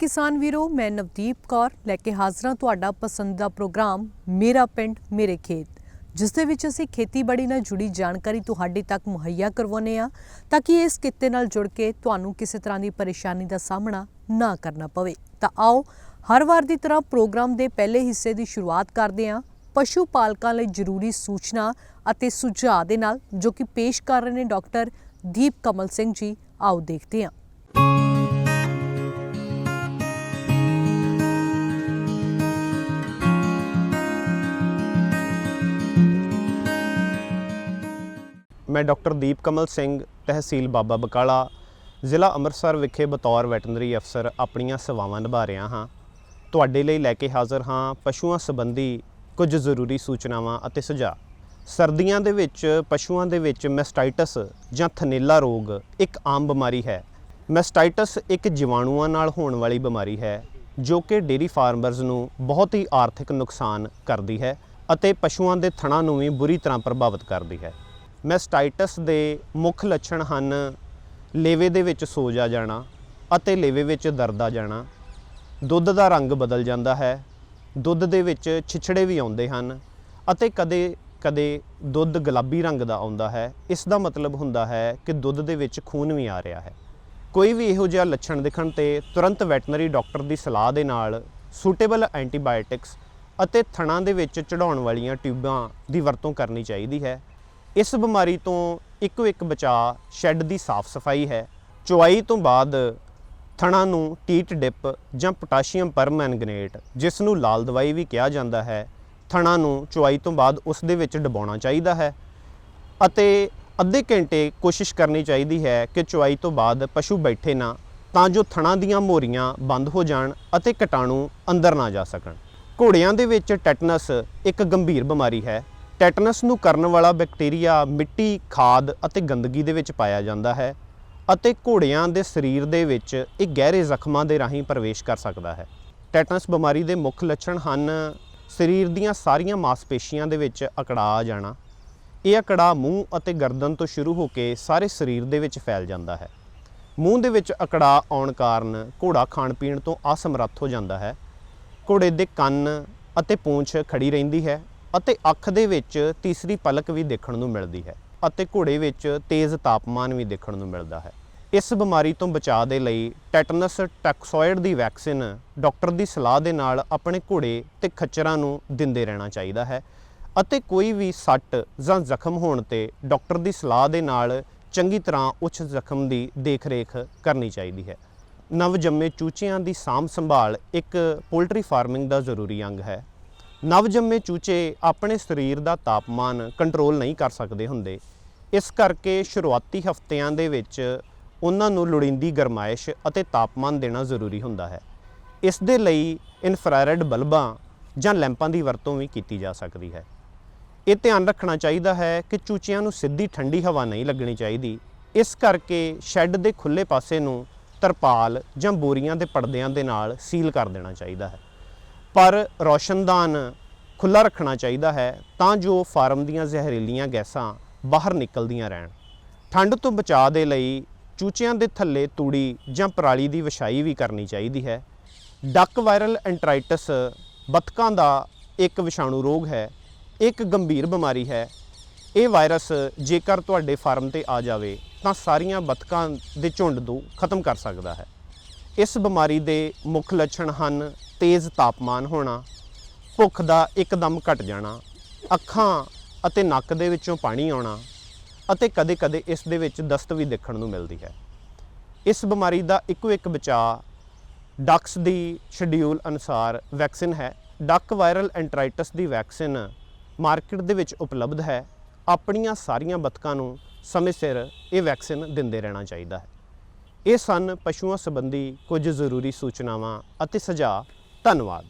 ਕਿਸਾਨ ਵੀਰੋ, ਮੈਂ ਨਵਦੀਪ ਕੌਰ ਲੈ ਕੇ ਹਾਜ਼ਰਾਂ ਤੁਹਾਡਾ ਪਸੰਦੀਦਾ ਪ੍ਰੋਗਰਾਮ ਮੇਰਾ ਪਿੰਡ, ਮੇਰੇ ਖੇਤ। ਜਿਸ ਦੇ ਵਿੱਚ ਅਸੀਂ ਖੇਤੀਬਾੜੀ ਨਾਲ ਜੁੜੀ ਜਾਣਕਾਰੀ ਤੁਹਾਡੇ ਤੱਕ ਮੁਹੱਈਆ ਕਰਵਾਉਂਦੇ ਆ ਤਾਂ ਕਿ ਇਸ ਕਿੱਤੇ ਨਾਲ ਜੁੜ ਕੇ ਤੁਹਾਨੂੰ ਕਿਸੇ ਤਰ੍ਹਾਂ ਦੀ ਪਰੇਸ਼ਾਨੀ ਦਾ ਸਾਹਮਣਾ ਨਾ ਕਰਨਾ ਪਵੇ। ਤਾਂ ਆਓ, ਹਰ ਵਾਰ ਦੀ ਤਰ੍ਹਾਂ ਪ੍ਰੋਗਰਾਮ ਦੇ ਪਹਿਲੇ ਹਿੱਸੇ ਦੀ ਸ਼ੁਰੂਆਤ ਕਰਦੇ ਹਾਂ। ਪਸ਼ੂ ਪਾਲਕਾਂ ਲਈ ਜ਼ਰੂਰੀ ਸੂਚਨਾ ਅਤੇ ਸੁਝਾਅ ਦੇ ਨਾਲ ਜੋ ਕਿ ਪੇਸ਼ ਕਰ ਰਹੇ ਨੇ ਡਾਕਟਰ ਦੀਪ ਕਮਲ ਸਿੰਘ ਜੀ, ਆਓ ਦੇਖਦੇ ਹਾਂ। ਮੈਂ ਡਾਕਟਰ ਦੀਪ ਕਮਲ ਸਿੰਘ, ਤਹਿਸੀਲ ਬਾਬਾ ਬਕਾਲਾ, ਜ਼ਿਲ੍ਹਾ ਅੰਮ੍ਰਿਤਸਰ ਵਿਖੇ ਬਤੌਰ ਵੈਟਰਨਰੀ ਅਫਸਰ ਆਪਣੀਆਂ ਸੇਵਾਵਾਂ ਨਿਭਾ ਰਿਹਾ ਹਾਂ। ਤੁਹਾਡੇ ਲਈ ਲੈ ਕੇ ਹਾਜ਼ਰ ਹਾਂ ਪਸ਼ੂਆਂ ਸੰਬੰਧੀ ਕੁਝ ਜ਼ਰੂਰੀ ਸੂਚਨਾਵਾਂ ਅਤੇ ਸੁਝਾਅ। ਸਰਦੀਆਂ ਦੇ ਵਿੱਚ, ਪਸ਼ੂਆਂ ਦੇ ਵਿੱਚ ਮੈਸਟਾਈਟਸ ਜਾਂ ਥਨੇਲਾ ਰੋਗ ਇੱਕ ਆਮ ਬਿਮਾਰੀ ਹੈ। ਮੈਸਟਾਈਟਸ ਇੱਕ ਜੀਵਾਣੂਆਂ ਨਾਲ ਹੋਣ ਵਾਲੀ ਬਿਮਾਰੀ ਹੈ, ਜੋ ਕਿ ਡੇਰੀ ਫਾਰਮਰਜ਼ ਨੂੰ ਬਹੁਤ ਹੀ ਆਰਥਿਕ ਨੁਕਸਾਨ ਕਰਦੀ ਹੈ ਅਤੇ ਪਸ਼ੂਆਂ ਦੇ ਥਣਾਂ ਨੂੰ ਵੀ ਬੁਰੀ ਤਰ੍ਹਾਂ ਪ੍ਰਭਾਵਿਤ ਕਰਦੀ ਹੈ। ਮੈਸਟਾਈਟਸ ਦੇ ਮੁੱਖ ਲੱਛਣ ਹਨ ਲੇਵੇ ਦੇ ਵਿੱਚ ਸੋਜ ਆ ਜਾਣਾ ਅਤੇ ਲੇਵੇ ਵਿੱਚ ਦਰਦ ਆ ਜਾਣਾ। ਦੁੱਧ ਦਾ ਰੰਗ ਬਦਲ ਜਾਂਦਾ ਹੈ। ਦੁੱਧ ਦੇ ਵਿੱਚ ਛਿਛੜੇ ਵੀ ਆਉਂਦੇ ਹਨ ਅਤੇ ਕਦੇ ਕਦੇ ਦੁੱਧ ਗੁਲਾਬੀ ਰੰਗ ਦਾ ਆਉਂਦਾ ਹੈ। ਇਸ ਦਾ ਮਤਲਬ ਹੁੰਦਾ ਹੈ ਕਿ ਦੁੱਧ ਦੇ ਵਿੱਚ ਖੂਨ ਵੀ ਆ ਰਿਹਾ ਹੈ। ਕੋਈ ਵੀ ਇਹੋ ਜਿਹਾ ਲੱਛਣ ਦਿਖਣ ਤੇ ਤੁਰੰਤ ਵੈਟਰਨਰੀ ਡਾਕਟਰ ਦੀ ਸਲਾਹ ਦੇ ਨਾਲ ਸੂਟੇਬਲ ਐਂਟੀਬਾਇਓਟਿਕਸ ਅਤੇ ਥਣਾਂ ਦੇ ਵਿੱਚ ਚੜਾਉਣ ਵਾਲੀਆਂ ਟਿਊਬਾਂ ਦੀ ਵਰਤੋਂ ਕਰਨੀ ਚਾਹੀਦੀ ਹੈ। ਇਸ ਬਿਮਾਰੀ ਤੋਂ ਇੱਕੋ ਇੱਕ ਬਚਾਅ ਸ਼ੈੱਡ ਦੀ ਸਾਫ਼ ਸਫ਼ਾਈ ਹੈ। ਚੁਆਈ ਤੋਂ ਬਾਅਦ ਥਣਾਂ ਨੂੰ ਟੀਟ ਡਿਪ ਜਾਂ ਪੋਟਾਸ਼ੀਅਮ ਪਰਮੈਂਗਨੇਟ, ਜਿਸ ਨੂੰ ਲਾਲ ਦਵਾਈ ਵੀ ਕਿਹਾ ਜਾਂਦਾ ਹੈ, ਥਣਾਂ ਨੂੰ ਚੁਆਈ ਤੋਂ ਬਾਅਦ ਉਸ ਦੇ ਵਿੱਚ ਡਬਾਉਣਾ ਚਾਹੀਦਾ ਹੈ ਅਤੇ ਅੱਧੇ ਘੰਟੇ ਕੋਸ਼ਿਸ਼ ਕਰਨੀ ਚਾਹੀਦੀ ਹੈ ਕਿ ਚੁਆਈ ਤੋਂ ਬਾਅਦ ਪਸ਼ੂ ਬੈਠੇ ਨਾ, ਤਾਂ ਜੋ ਥਣਾਂ ਦੀਆਂ ਮੋਰੀਆਂ ਬੰਦ ਹੋ ਜਾਣ ਅਤੇ ਕੀਟਾਣੂ ਅੰਦਰ ਨਾ ਜਾ ਸਕਣ। ਘੋੜਿਆਂ ਦੇ ਵਿੱਚ ਟੈਟਨਸ ਇੱਕ ਗੰਭੀਰ ਬਿਮਾਰੀ ਹੈ। ਟੈਟਨਸ ਨੂੰ ਕਰਨ ਵਾਲਾ ਬੈਕਟੀਰੀਆ ਮਿੱਟੀ, ਖਾਦ ਅਤੇ ਗੰਦਗੀ ਦੇ ਵਿੱਚ ਪਾਇਆ ਜਾਂਦਾ ਹੈ ਅਤੇ ਘੋੜਿਆਂ ਦੇ ਸਰੀਰ ਦੇ ਵਿੱਚ ਇਹ ਗਹਿਰੇ ਜ਼ਖਮਾਂ ਦੇ ਰਾਹੀਂ ਪ੍ਰਵੇਸ਼ ਕਰ ਸਕਦਾ ਹੈ। ਟੈਟਨਸ ਬਿਮਾਰੀ ਦੇ ਮੁੱਖ ਲੱਛਣ ਹਨ ਸਰੀਰ ਦੀਆਂ ਸਾਰੀਆਂ ਮਾਸਪੇਸ਼ੀਆਂ ਦੇ ਵਿੱਚ ਅਕੜਾ ਆ ਜਾਣਾ। ਇਹ ਅਕੜਾ ਮੂੰਹ ਅਤੇ ਗਰਦਨ ਤੋਂ ਸ਼ੁਰੂ ਹੋ ਕੇ ਸਾਰੇ ਸਰੀਰ ਦੇ ਵਿੱਚ ਫੈਲ ਜਾਂਦਾ ਹੈ। ਮੂੰਹ ਦੇ ਵਿੱਚ ਅਕੜਾ ਆਉਣ ਕਾਰਨ ਘੋੜਾ ਖਾਣ ਪੀਣ ਤੋਂ ਅਸਮਰੱਥ ਹੋ ਜਾਂਦਾ ਹੈ। ਘੋੜੇ ਦੇ ਕੰਨ ਅਤੇ ਪੂੰਛ ਖੜੀ ਰਹਿੰਦੀ ਹੈ ਅਤੇ ਅੱਖ ਦੇ ਵਿੱਚ ਤੀਸਰੀ ਪਲਕ ਵੀ ਦੇਖਣ ਨੂੰ ਮਿਲਦੀ ਹੈ ਅਤੇ ਘੋੜੇ ਵਿੱਚ ਤੇਜ਼ ਤਾਪਮਾਨ ਵੀ ਦੇਖਣ ਨੂੰ ਮਿਲਦਾ ਹੈ। ਇਸ ਬਿਮਾਰੀ ਤੋਂ ਬਚਾਅ ਦੇ ਲਈ ਟੈਟਨਸ ਟੈਕਸੋਇਡ ਦੀ ਵੈਕਸੀਨ ਡਾਕਟਰ ਦੀ ਸਲਾਹ ਦੇ ਨਾਲ ਆਪਣੇ ਘੋੜੇ ਤੇ ਖੱਚਰਾਂ ਨੂੰ ਦਿੰਦੇ ਰਹਿਣਾ ਚਾਹੀਦਾ ਹੈ ਅਤੇ ਕੋਈ ਵੀ ਸੱਟ ਜਾਂ ਜ਼ਖਮ ਹੋਣ ਤੇ ਡਾਕਟਰ ਦੀ ਸਲਾਹ ਦੇ ਨਾਲ ਚੰਗੀ ਤਰ੍ਹਾਂ ਉੱਚ ਜ਼ਖਮ ਦੀ ਦੇਖ-ਰੇਖ ਕਰਨੀ ਚਾਹੀਦੀ ਹੈ। ਨਵਜੰਮੇ ਚੂਚਿਆਂ ਦੀ ਸਾਂਭ ਸੰਭਾਲ ਇੱਕ ਪੋਲਟਰੀ ਫਾਰਮਿੰਗ ਦਾ ਜ਼ਰੂਰੀ ਅੰਗ ਹੈ। ਨਵਜੰਮੇ ਚੂਚੇ ਆਪਣੇ ਸਰੀਰ ਦਾ ਤਾਪਮਾਨ ਕੰਟਰੋਲ ਨਹੀਂ ਕਰ ਸਕਦੇ ਹੁੰਦੇ। ਇਸ ਕਰਕੇ ਸ਼ੁਰੂਆਤੀ ਹਫ਼ਤਿਆਂ ਦੇ ਵਿੱਚ ਉਹਨਾਂ ਨੂੰ ਲੋੜੀਂਦੀ ਗਰਮਾਇਸ਼ ਅਤੇ ਤਾਪਮਾਨ ਦੇਣਾ ਜ਼ਰੂਰੀ ਹੁੰਦਾ ਹੈ। ਇਸ ਦੇ ਲਈ ਇਨਫਰਾਰੈਡ ਬਲਬਾਂ ਜਾਂ ਲੈਂਪਾਂ ਦੀ ਵਰਤੋਂ ਵੀ ਕੀਤੀ ਜਾ ਸਕਦੀ ਹੈ। ਇਹ ਧਿਆਨ ਰੱਖਣਾ ਚਾਹੀਦਾ ਹੈ ਕਿ ਚੂਚਿਆਂ ਨੂੰ ਸਿੱਧੀ ਠੰਡੀ ਹਵਾ ਨਹੀਂ ਲੱਗਣੀ ਚਾਹੀਦੀ। ਇਸ ਕਰਕੇ ਸ਼ੈੱਡ ਦੇ ਖੁੱਲੇ ਪਾਸੇ ਨੂੰ ਤਰਪਾਲ ਜਾਂ ਬੋਰੀਆਂ ਦੇ ਪਰਦਿਆਂ ਦੇ ਨਾਲ ਸੀਲ ਕਰ ਦੇਣਾ ਚਾਹੀਦਾ ਹੈ। ਪਰ ਰੋਸ਼ਨਦਾਨ ਖੁੱਲਾ ਰੱਖਣਾ ਚਾਹੀਦਾ ਹੈ ਤਾਂ ਜੋ ਫਾਰਮ ਦੀਆਂ ਜ਼ਹਿਰੀਲੀਆਂ ਗੈਸਾਂ ਬਾਹਰ ਨਿਕਲਦੀਆਂ ਰਹਿਣ। ਠੰਡ ਤੋਂ ਬਚਾਅ ਦੇ ਲਈ ਚੂਚਿਆਂ ਦੇ ਥੱਲੇ ਤੂੜੀ ਜਾਂ ਪਰਾਲੀ ਦੀ ਵਿਛਾਈ ਵੀ ਕਰਨੀ ਚਾਹੀਦੀ ਹੈ। ਡੱਕ ਵਾਇਰਲ ਐਂਟਰਾਈਟਸ ਬਤਕਾਂ ਦਾ ਇੱਕ ਵਿਸ਼ਾਣੂ ਰੋਗ ਹੈ, ਇੱਕ ਗੰਭੀਰ ਬਿਮਾਰੀ ਹੈ। ਇਹ ਵਾਇਰਸ ਜੇਕਰ ਤੁਹਾਡੇ ਫਾਰਮ ਤੇ ਆ ਜਾਵੇ ਤਾਂ ਸਾਰੀਆਂ ਬਤਕਾਂ ਦੇ ਝੁੰਡ ਨੂੰ ਖਤਮ ਕਰ ਸਕਦਾ ਹੈ। ਇਸ ਬਿਮਾਰੀ ਦੇ ਮੁੱਖ ਲੱਛਣ ਹਨ ਤੇਜ਼ ਤਾਪਮਾਨ ਹੋਣਾ, ਭੁੱਖ ਦਾ ਇੱਕਦਮ ਘਟ ਜਾਣਾ, ਅੱਖਾਂ ਅਤੇ ਨੱਕ ਦੇ ਵਿੱਚੋਂ ਪਾਣੀ ਆਉਣਾ ਅਤੇ ਕਦੇ-ਕਦੇ ਇਸ ਦੇ ਵਿੱਚ ਦਸਤ ਵੀ ਦੇਖਣ ਨੂੰ ਮਿਲਦੀ ਹੈ। ਇਸ ਬਿਮਾਰੀ ਦਾ ਇੱਕੋ ਇੱਕ ਬਚਾਅ ਡਕਸ ਦੀ ਸ਼ਡਿਊਲ ਅਨੁਸਾਰ ਵੈਕਸੀਨ ਹੈ। ਡਕ ਵਾਇਰਲ ਐਂਟਰਾਈਟਸ ਦੀ ਵੈਕਸੀਨ ਮਾਰਕੀਟ ਦੇ ਵਿੱਚ ਉਪਲਬਧ ਹੈ। ਆਪਣੀਆਂ ਸਾਰੀਆਂ ਬਤਕਾਂ ਨੂੰ ਸਮੇਂ ਸਿਰ ਇਹ ਵੈਕਸੀਨ ਦਿੰਦੇ ਰਹਿਣਾ ਚਾਹੀਦਾ ਹੈ। ਇਹ ਸਨ ਪਸ਼ੂਆਂ ਸੰਬੰਧੀ ਕੁਝ ਜ਼ਰੂਰੀ ਸੂਚਨਾਵਾਂ ਅਤੇ ਸੁਝਾਅ। ਧੰਨਵਾਦ।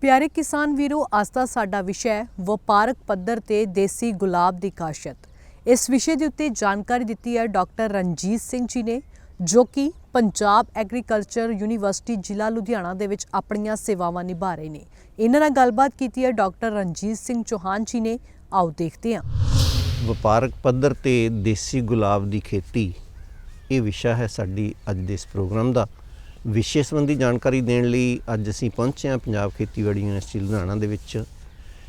ਪਿਆਰੇ ਕਿਸਾਨ ਵੀਰੋ, ਅੱਜ ਦਾ ਸਾਡਾ ਵਿਸ਼ਾ ਹੈ ਵਪਾਰਕ ਪੱਧਰ ਤੇ ਦੇਸੀ ਗੁਲਾਬ ਦੀ ਕਾਸ਼ਤ। ਇਸ ਵਿਸ਼ੇ ਦੇ ਉੱਤੇ ਜਾਣਕਾਰੀ ਦਿੱਤੀ ਹੈ ਡਾਕਟਰ ਰਣਜੀਤ ਸਿੰਘ ਜੀ ਨੇ, ਜੋ ਕਿ ਪੰਜਾਬ ਐਗਰੀਕਲਚਰ ਯੂਨੀਵਰਸਿਟੀ ਜ਼ਿਲ੍ਹਾ ਲੁਧਿਆਣਾ ਦੇ ਵਿੱਚ ਆਪਣੀਆਂ ਸੇਵਾਵਾਂ ਨਿਭਾ ਰਹੇ ਨੇ। ਇਹਨਾਂ ਨਾਲ ਗੱਲਬਾਤ ਕੀਤੀ ਹੈ ਡਾਕਟਰ ਰਣਜੀਤ ਸਿੰਘ ਚੌਹਾਨ ਜੀ ਨੇ। ਆਓ ਦੇਖਦੇ ਹਾਂ। ਵਪਾਰਕ ਪੱਧਰ ਤੇ ਦੇਸੀ ਗੁਲਾਬ ਦੀ ਖੇਤੀ, ਇਹ ਵਿਸ਼ਾ ਹੈ ਸਾਡੀ ਅੱਜ ਦੇ ਇਸ ਪ੍ਰੋਗਰਾਮ ਦਾ। ਵਿਸ਼ੇ ਸੰਬੰਧੀ ਜਾਣਕਾਰੀ ਦੇਣ ਲਈ ਅੱਜ ਅਸੀਂ ਪਹੁੰਚੇ ਹਾਂ ਪੰਜਾਬ ਖੇਤੀਬਾੜੀ ਯੂਨੀਵਰਸਿਟੀ ਲੁਧਿਆਣਾ ਦੇ ਵਿੱਚ,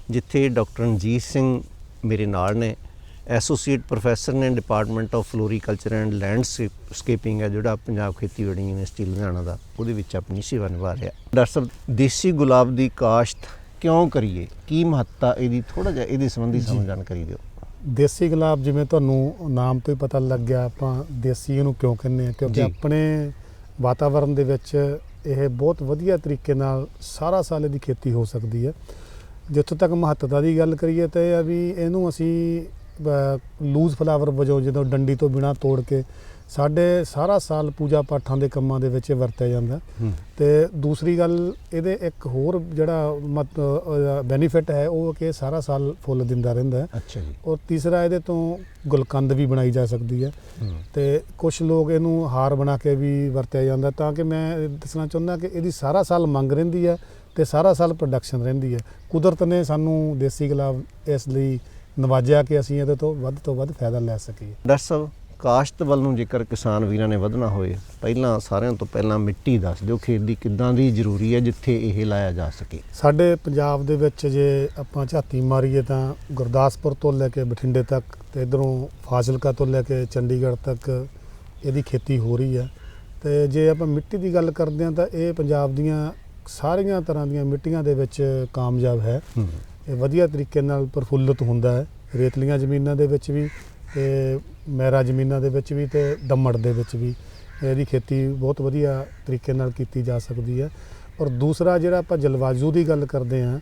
ਜਿੱਥੇ ਡਾਕਟਰ ਰਣਜੀਤ ਸਿੰਘ ਮੇਰੇ ਨਾਲ ਨੇ। ਐਸੋਸੀਏਟ ਪ੍ਰੋਫੈਸਰ ਨੇ department of floriculture and landscaping ਹੈ ਜਿਹੜਾ ਪੰਜਾਬ ਖੇਤੀਬਾੜੀ ਯੂਨੀਵਰਸਿਟੀ ਲੁਧਿਆਣਾ ਦਾ ਉਹਦੇ ਵਿੱਚ ਆਪਣੀ ਸੇਵਾ ਨਿਭਾ ਰਿਹਾ। ਡਾਕਟਰ ਸਾਹਿਬ ਦੇਸੀ ਗੁਲਾਬ ਦੀ ਕਾਸ਼ਤ ਕਿਉਂ ਕਰੀਏ? ਕੀ ਮਹੱਤਤਾ ਇਹਦੀ? ਥੋੜਾ ਜਿਹਾ ਇਹਦੇ ਸੰਬੰਧੀ ਸਾਨੂੰ ਜਾਣਕਾਰੀ ਦਿਓ। ਦੇਸੀ ਗੁਲਾਬ ਜਿਵੇਂ ਤੁਹਾਨੂੰ ਨਾਮ ਤੋਂ ਹੀ ਪਤਾ ਲੱਗ ਗਿਆ ਆਪਾਂ ਦੇਸੀ ਇਹਨੂੰ ਕਿਉਂ ਕਹਿੰਦੇ ਆ ਕਿਉਂਕਿ। ਆਪਣੇ ਵਾਤਾਵਰਣ ਦੇ ਵਿੱਚ ਇਹ ਬਹੁਤ ਵਧੀਆ ਤਰੀਕੇ ਨਾਲ ਸਾਰਾ ਸਾਲ ਇਹਦੀ ਖੇਤੀ ਹੋ ਸਕਦੀ ਹੈ। ਜਿੱਥੋਂ ਤੱਕ ਮਹੱਤਤਾ ਦੀ ਗੱਲ ਕਰੀਏ ਤਾਂ ਇਹ ਆ ਵੀ ਇਹਨੂੰ ਅਸੀਂ ਲੂਜ਼ ਫਲਾਵਰ ਵਜੋਂ ਜਦੋਂ ਡੰਡੀ ਤੋਂ ਬਿਨਾ ਤੋੜ ਕੇ ਸਾਡੇ ਸਾਰਾ ਸਾਲ ਪੂਜਾ ਪਾਠਾਂ ਦੇ ਕੰਮਾਂ ਦੇ ਵਿੱਚ ਇਹ ਵਰਤਿਆ ਜਾਂਦਾ। ਤੇ ਦੂਸਰੀ ਗੱਲ ਇਹਦੇ ਇੱਕ ਹੋਰ ਜਿਹੜਾ ਬੈਨੀਫਿਟ ਹੈ ਉਹ ਕਿ ਸਾਰਾ ਸਾਲ ਫੁੱਲ ਦਿੰਦਾ ਰਹਿੰਦਾ ਹੈ। ਅੱਛਾ ਜੀ। ਔਰ ਤੀਸਰਾ ਇਹਦੇ ਤੋਂ ਗੁਲਕੰਦ ਵੀ ਬਣਾਈ ਜਾ ਸਕਦੀ ਹੈ। ਤੇ ਕੁਝ ਲੋਕ ਇਹਨੂੰ ਹਾਰ ਬਣਾ ਕੇ ਵੀ ਵਰਤਿਆ ਜਾਂਦਾ ਤਾਂ ਕਿ ਮੈਂ ਦੱਸਣਾ ਚਾਹੁੰਦਾ ਕਿ ਇਹਦੀ ਸਾਰਾ ਸਾਲ ਮੰਗ ਰਹਿੰਦੀ ਹੈ ਤੇ ਸਾਰਾ ਸਾਲ ਪ੍ਰੋਡਕਸ਼ਨ ਰਹਿੰਦੀ ਹੈ। ਕੁਦਰਤ ਨੇ ਸਾਨੂੰ ਦੇਸੀ ਗੁਲਾਬ ਇਸ ਲਈ ਨਵਾਜਿਆ ਕਿ ਅਸੀਂ ਇਹਦੇ ਤੋਂ ਵੱਧ ਤੋਂ ਵੱਧ ਫਾਇਦਾ ਲੈ ਸਕੀਏ। ਡਾਕਟਰ ਸਾਹਿਬ ਕਾਸ਼ਤ ਵੱਲ ਨੂੰ ਜੇਕਰ ਕਿਸਾਨ ਵੀਰਾਂ ਨੇ ਵਧਣਾ ਹੋਏ ਪਹਿਲਾਂ ਸਾਰਿਆਂ ਤੋਂ ਪਹਿਲਾਂ ਮਿੱਟੀ ਦੱਸ ਦਿਓ ਖੇਤ ਦੀ ਕਿੱਦਾਂ ਦੀ ਜ਼ਰੂਰੀ ਹੈ ਜਿੱਥੇ ਇਹ ਲਾਇਆ ਜਾ ਸਕੇ। ਸਾਡੇ ਪੰਜਾਬ ਦੇ ਵਿੱਚ ਜੇ ਆਪਾਂ ਝਾਤੀ ਮਾਰੀਏ ਤਾਂ ਗੁਰਦਾਸਪੁਰ ਤੋਂ ਲੈ ਕੇ ਬਠਿੰਡੇ ਤੱਕ ਤੇ ਇਧਰੋਂ ਫਾਜ਼ਿਲਕਾ ਤੋਂ ਲੈ ਕੇ ਚੰਡੀਗੜ੍ਹ ਤੱਕ ਇਹਦੀ ਖੇਤੀ ਹੋ ਰਹੀ ਹੈ। ਤੇ ਜੇ ਆਪਾਂ ਮਿੱਟੀ ਦੀ ਗੱਲ ਕਰਦੇ ਹਾਂ ਤਾਂ ਇਹ ਪੰਜਾਬ ਦੀਆਂ ਸਾਰੀਆਂ ਤਰ੍ਹਾਂ ਦੀਆਂ ਮਿੱਟੀਆਂ ਦੇ ਵਿੱਚ ਕਾਮਯਾਬ ਹੈ। ਇਹ ਵਧੀਆ ਤਰੀਕੇ ਨਾਲ ਪ੍ਰਫੁੱਲਤ ਹੁੰਦਾ ਹੈ। ਰੇਤਲੀਆਂ ਜ਼ਮੀਨਾਂ ਦੇ ਵਿੱਚ ਵੀ ਤੇ ਮਹਿਰਾ ਜ਼ਮੀਨਾਂ ਦੇ ਵਿੱਚ ਵੀ ਤੇ ਦਮੜ ਦੇ ਵਿੱਚ ਵੀ ਇਹਦੀ ਖੇਤੀ ਬਹੁਤ ਵਧੀਆ ਤਰੀਕੇ ਨਾਲ ਕੀਤੀ ਜਾ ਸਕਦੀ ਹੈ। ਔਰ ਦੂਸਰਾ ਜਿਹੜਾ ਆਪਾਂ ਜਲਵਾਯੂ ਦੀ ਗੱਲ ਕਰਦੇ ਹਾਂ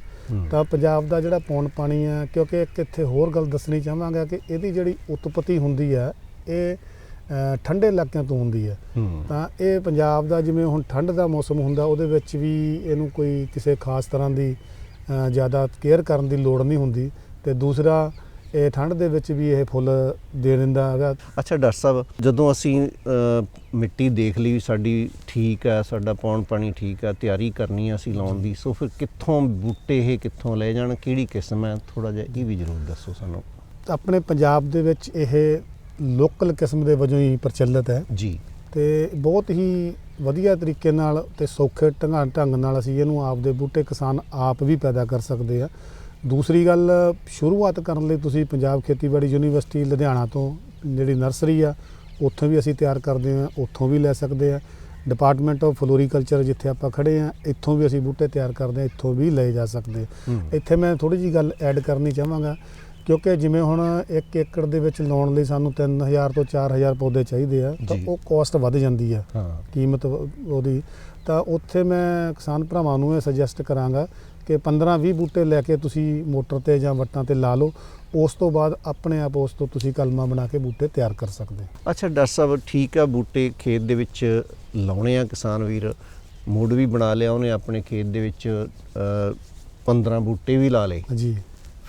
ਤਾਂ ਪੰਜਾਬ ਦਾ ਜਿਹੜਾ ਪੌਣ ਪਾਣੀ ਹੈ ਕਿਉਂਕਿ ਇੱਕ ਇੱਥੇ ਹੋਰ ਗੱਲ ਦੱਸਣੀ ਚਾਹਾਂਗਾ ਕਿ ਇਹਦੀ ਜਿਹੜੀ ਉਤਪਤੀ ਹੁੰਦੀ ਹੈ ਇਹ ਠੰਡੇ ਇਲਾਕਿਆਂ ਤੋਂ ਹੁੰਦੀ ਹੈ। ਤਾਂ ਇਹ ਪੰਜਾਬ ਦਾ ਜਿਵੇਂ ਹੁਣ ਠੰਡ ਦਾ ਮੌਸਮ ਹੁੰਦਾ ਉਹਦੇ ਵਿੱਚ ਵੀ ਇਹਨੂੰ ਕੋਈ ਕਿਸੇ ਖਾਸ ਤਰ੍ਹਾਂ ਦੀ ਜ਼ਿਆਦਾ ਕੇਅਰ ਕਰਨ ਦੀ ਲੋੜ ਨਹੀਂ ਹੁੰਦੀ ਤੇ ਦੂਸਰਾ ਇਹ ਠੰਡ ਦੇ ਵਿੱਚ ਵੀ ਇਹ ਫੁੱਲ ਦੇ ਦਿੰਦਾ ਹੈਗਾ। ਅੱਛਾ ਡਾਕਟਰ ਸਾਹਿਬ ਜਦੋਂ ਅਸੀਂ ਮਿੱਟੀ ਦੇਖ ਲਈ ਸਾਡੀ ਠੀਕ ਹੈ ਸਾਡਾ ਪੌਣ ਪਾਣੀ ਠੀਕ ਹੈ ਤਿਆਰੀ ਕਰਨੀ ਹੈ ਅਸੀਂ ਲਾਉਣ ਦੀ ਸੋ ਫਿਰ ਕਿੱਥੋਂ ਬੂਟੇ ਇਹ ਕਿੱਥੋਂ ਲੈ ਜਾਣ ਕਿਹੜੀ ਕਿਸਮ ਹੈ? ਥੋੜਾ ਜਿਹਾ ਇਹ ਵੀ ਜ਼ਰੂਰ ਦੱਸੋ ਸਾਨੂੰ। ਆਪਣੇ ਪੰਜਾਬ ਦੇ ਵਿੱਚ ਇਹ ਲੋਕਲ ਕਿਸਮ ਦੇ ਵਜੋਂ ਹੀ ਪ੍ਰਚਲਿਤ ਹੈ। ਜੀ। ਤੇ ਬਹੁਤ ਹੀ ਵਧੀਆ ਤਰੀਕੇ ਨਾਲ ਤੇ ਸੌਖੇ ਢੰਗਾਂ ਢੰਗ ਨਾਲ ਅਸੀਂ ਇਹਨੂੰ ਆਪਦੇ ਬੂਟੇ ਕਿਸਾਨ ਆਪ ਵੀ ਪੈਦਾ ਕਰ ਸਕਦੇ ਆ। ਦੂਸਰੀ ਗੱਲ ਸ਼ੁਰੂਆਤ ਕਰਨ ਲਈ ਤੁਸੀਂ ਪੰਜਾਬ ਖੇਤੀਬਾੜੀ ਯੂਨੀਵਰਸਿਟੀ ਲੁਧਿਆਣਾ ਤੋਂ ਜਿਹੜੀ ਨਰਸਰੀ ਆ ਉੱਥੋਂ ਵੀ ਅਸੀਂ ਤਿਆਰ ਕਰਦੇ ਆ ਉੱਥੋਂ ਵੀ ਲੈ ਸਕਦੇ ਆ ਡਿਪਾਰਟਮੈਂਟ ਆਫ ਫਲੋਰੀਕਲਚਰ ਜਿੱਥੇ ਆਪਾਂ ਖੜੇ ਆ ਇੱਥੋਂ ਵੀ ਅਸੀਂ ਬੂਟੇ ਤਿਆਰ ਕਰਦੇ ਆ ਇੱਥੋਂ ਵੀ ਲਏ ਜਾ ਸਕਦੇ ਇੱਥੇ ਮੈਂ ਥੋੜੀ ਜੀ ਗੱਲ ਐਡ ਕਰਨੀ ਚਾਹਾਂਗਾ ਕਿਉਂਕਿ ਜਿਵੇਂ ਹੁਣ 1 ਏਕੜ ਦੇ ਵਿੱਚ ਲਾਉਣ ਲਈ ਸਾਨੂੰ 3000 ਤੋਂ 4000 ਪੌਦੇ ਚਾਹੀਦੇ ਆ ਤਾਂ। ਉਹ ਕਾਸਟ ਵੱਧ ਜਾਂਦੀ ਆ ਹਾਂ ਕੀਮਤ ਉਹਦੀ ਤਾਂ ਉੱਥੇ ਮੈਂ ਕਿਸਾਨ ਭਰਾਵਾਂ ਨੂੰ ਇਹ ਸੁਜੈਸਟ ਕਰਾਂਗਾ ਕਿ 15-20 ਬੂਟੇ ਲੈ ਕੇ ਤੁਸੀਂ ਮੋਟਰ ਤੇ ਜਾਂ ਵੱਟਾਂ ਤੇ ਲਾ ਲਓ ਉਸ ਤੋਂ ਬਾਅਦ ਆਪਣੇ ਆਪ ਉਸ ਤੋਂ ਤੁਸੀਂ ਕਲਮਾ ਬਣਾ ਕੇ ਬੂਟੇ ਤਿਆਰ ਕਰ ਸਕਦੇ। ਅੱਛਾ ਡਾਕਟਰ ਸਾਹਿਬ ਠੀਕ ਆ ਬੂਟੇ ਖੇਤ ਦੇ ਵਿੱਚ ਲਾਉਣੇ ਆ ਕਿਸਾਨ ਵੀਰ ਮੂਡ ਵੀ ਬਣਾ ਲਿਆ ਉਹਨੇ ਆਪਣੇ ਖੇਤ ਦੇ ਵਿੱਚ ਅ, 15 ਬੂਟੇ ਵੀ ਲਾ ਲਏ ਜੀ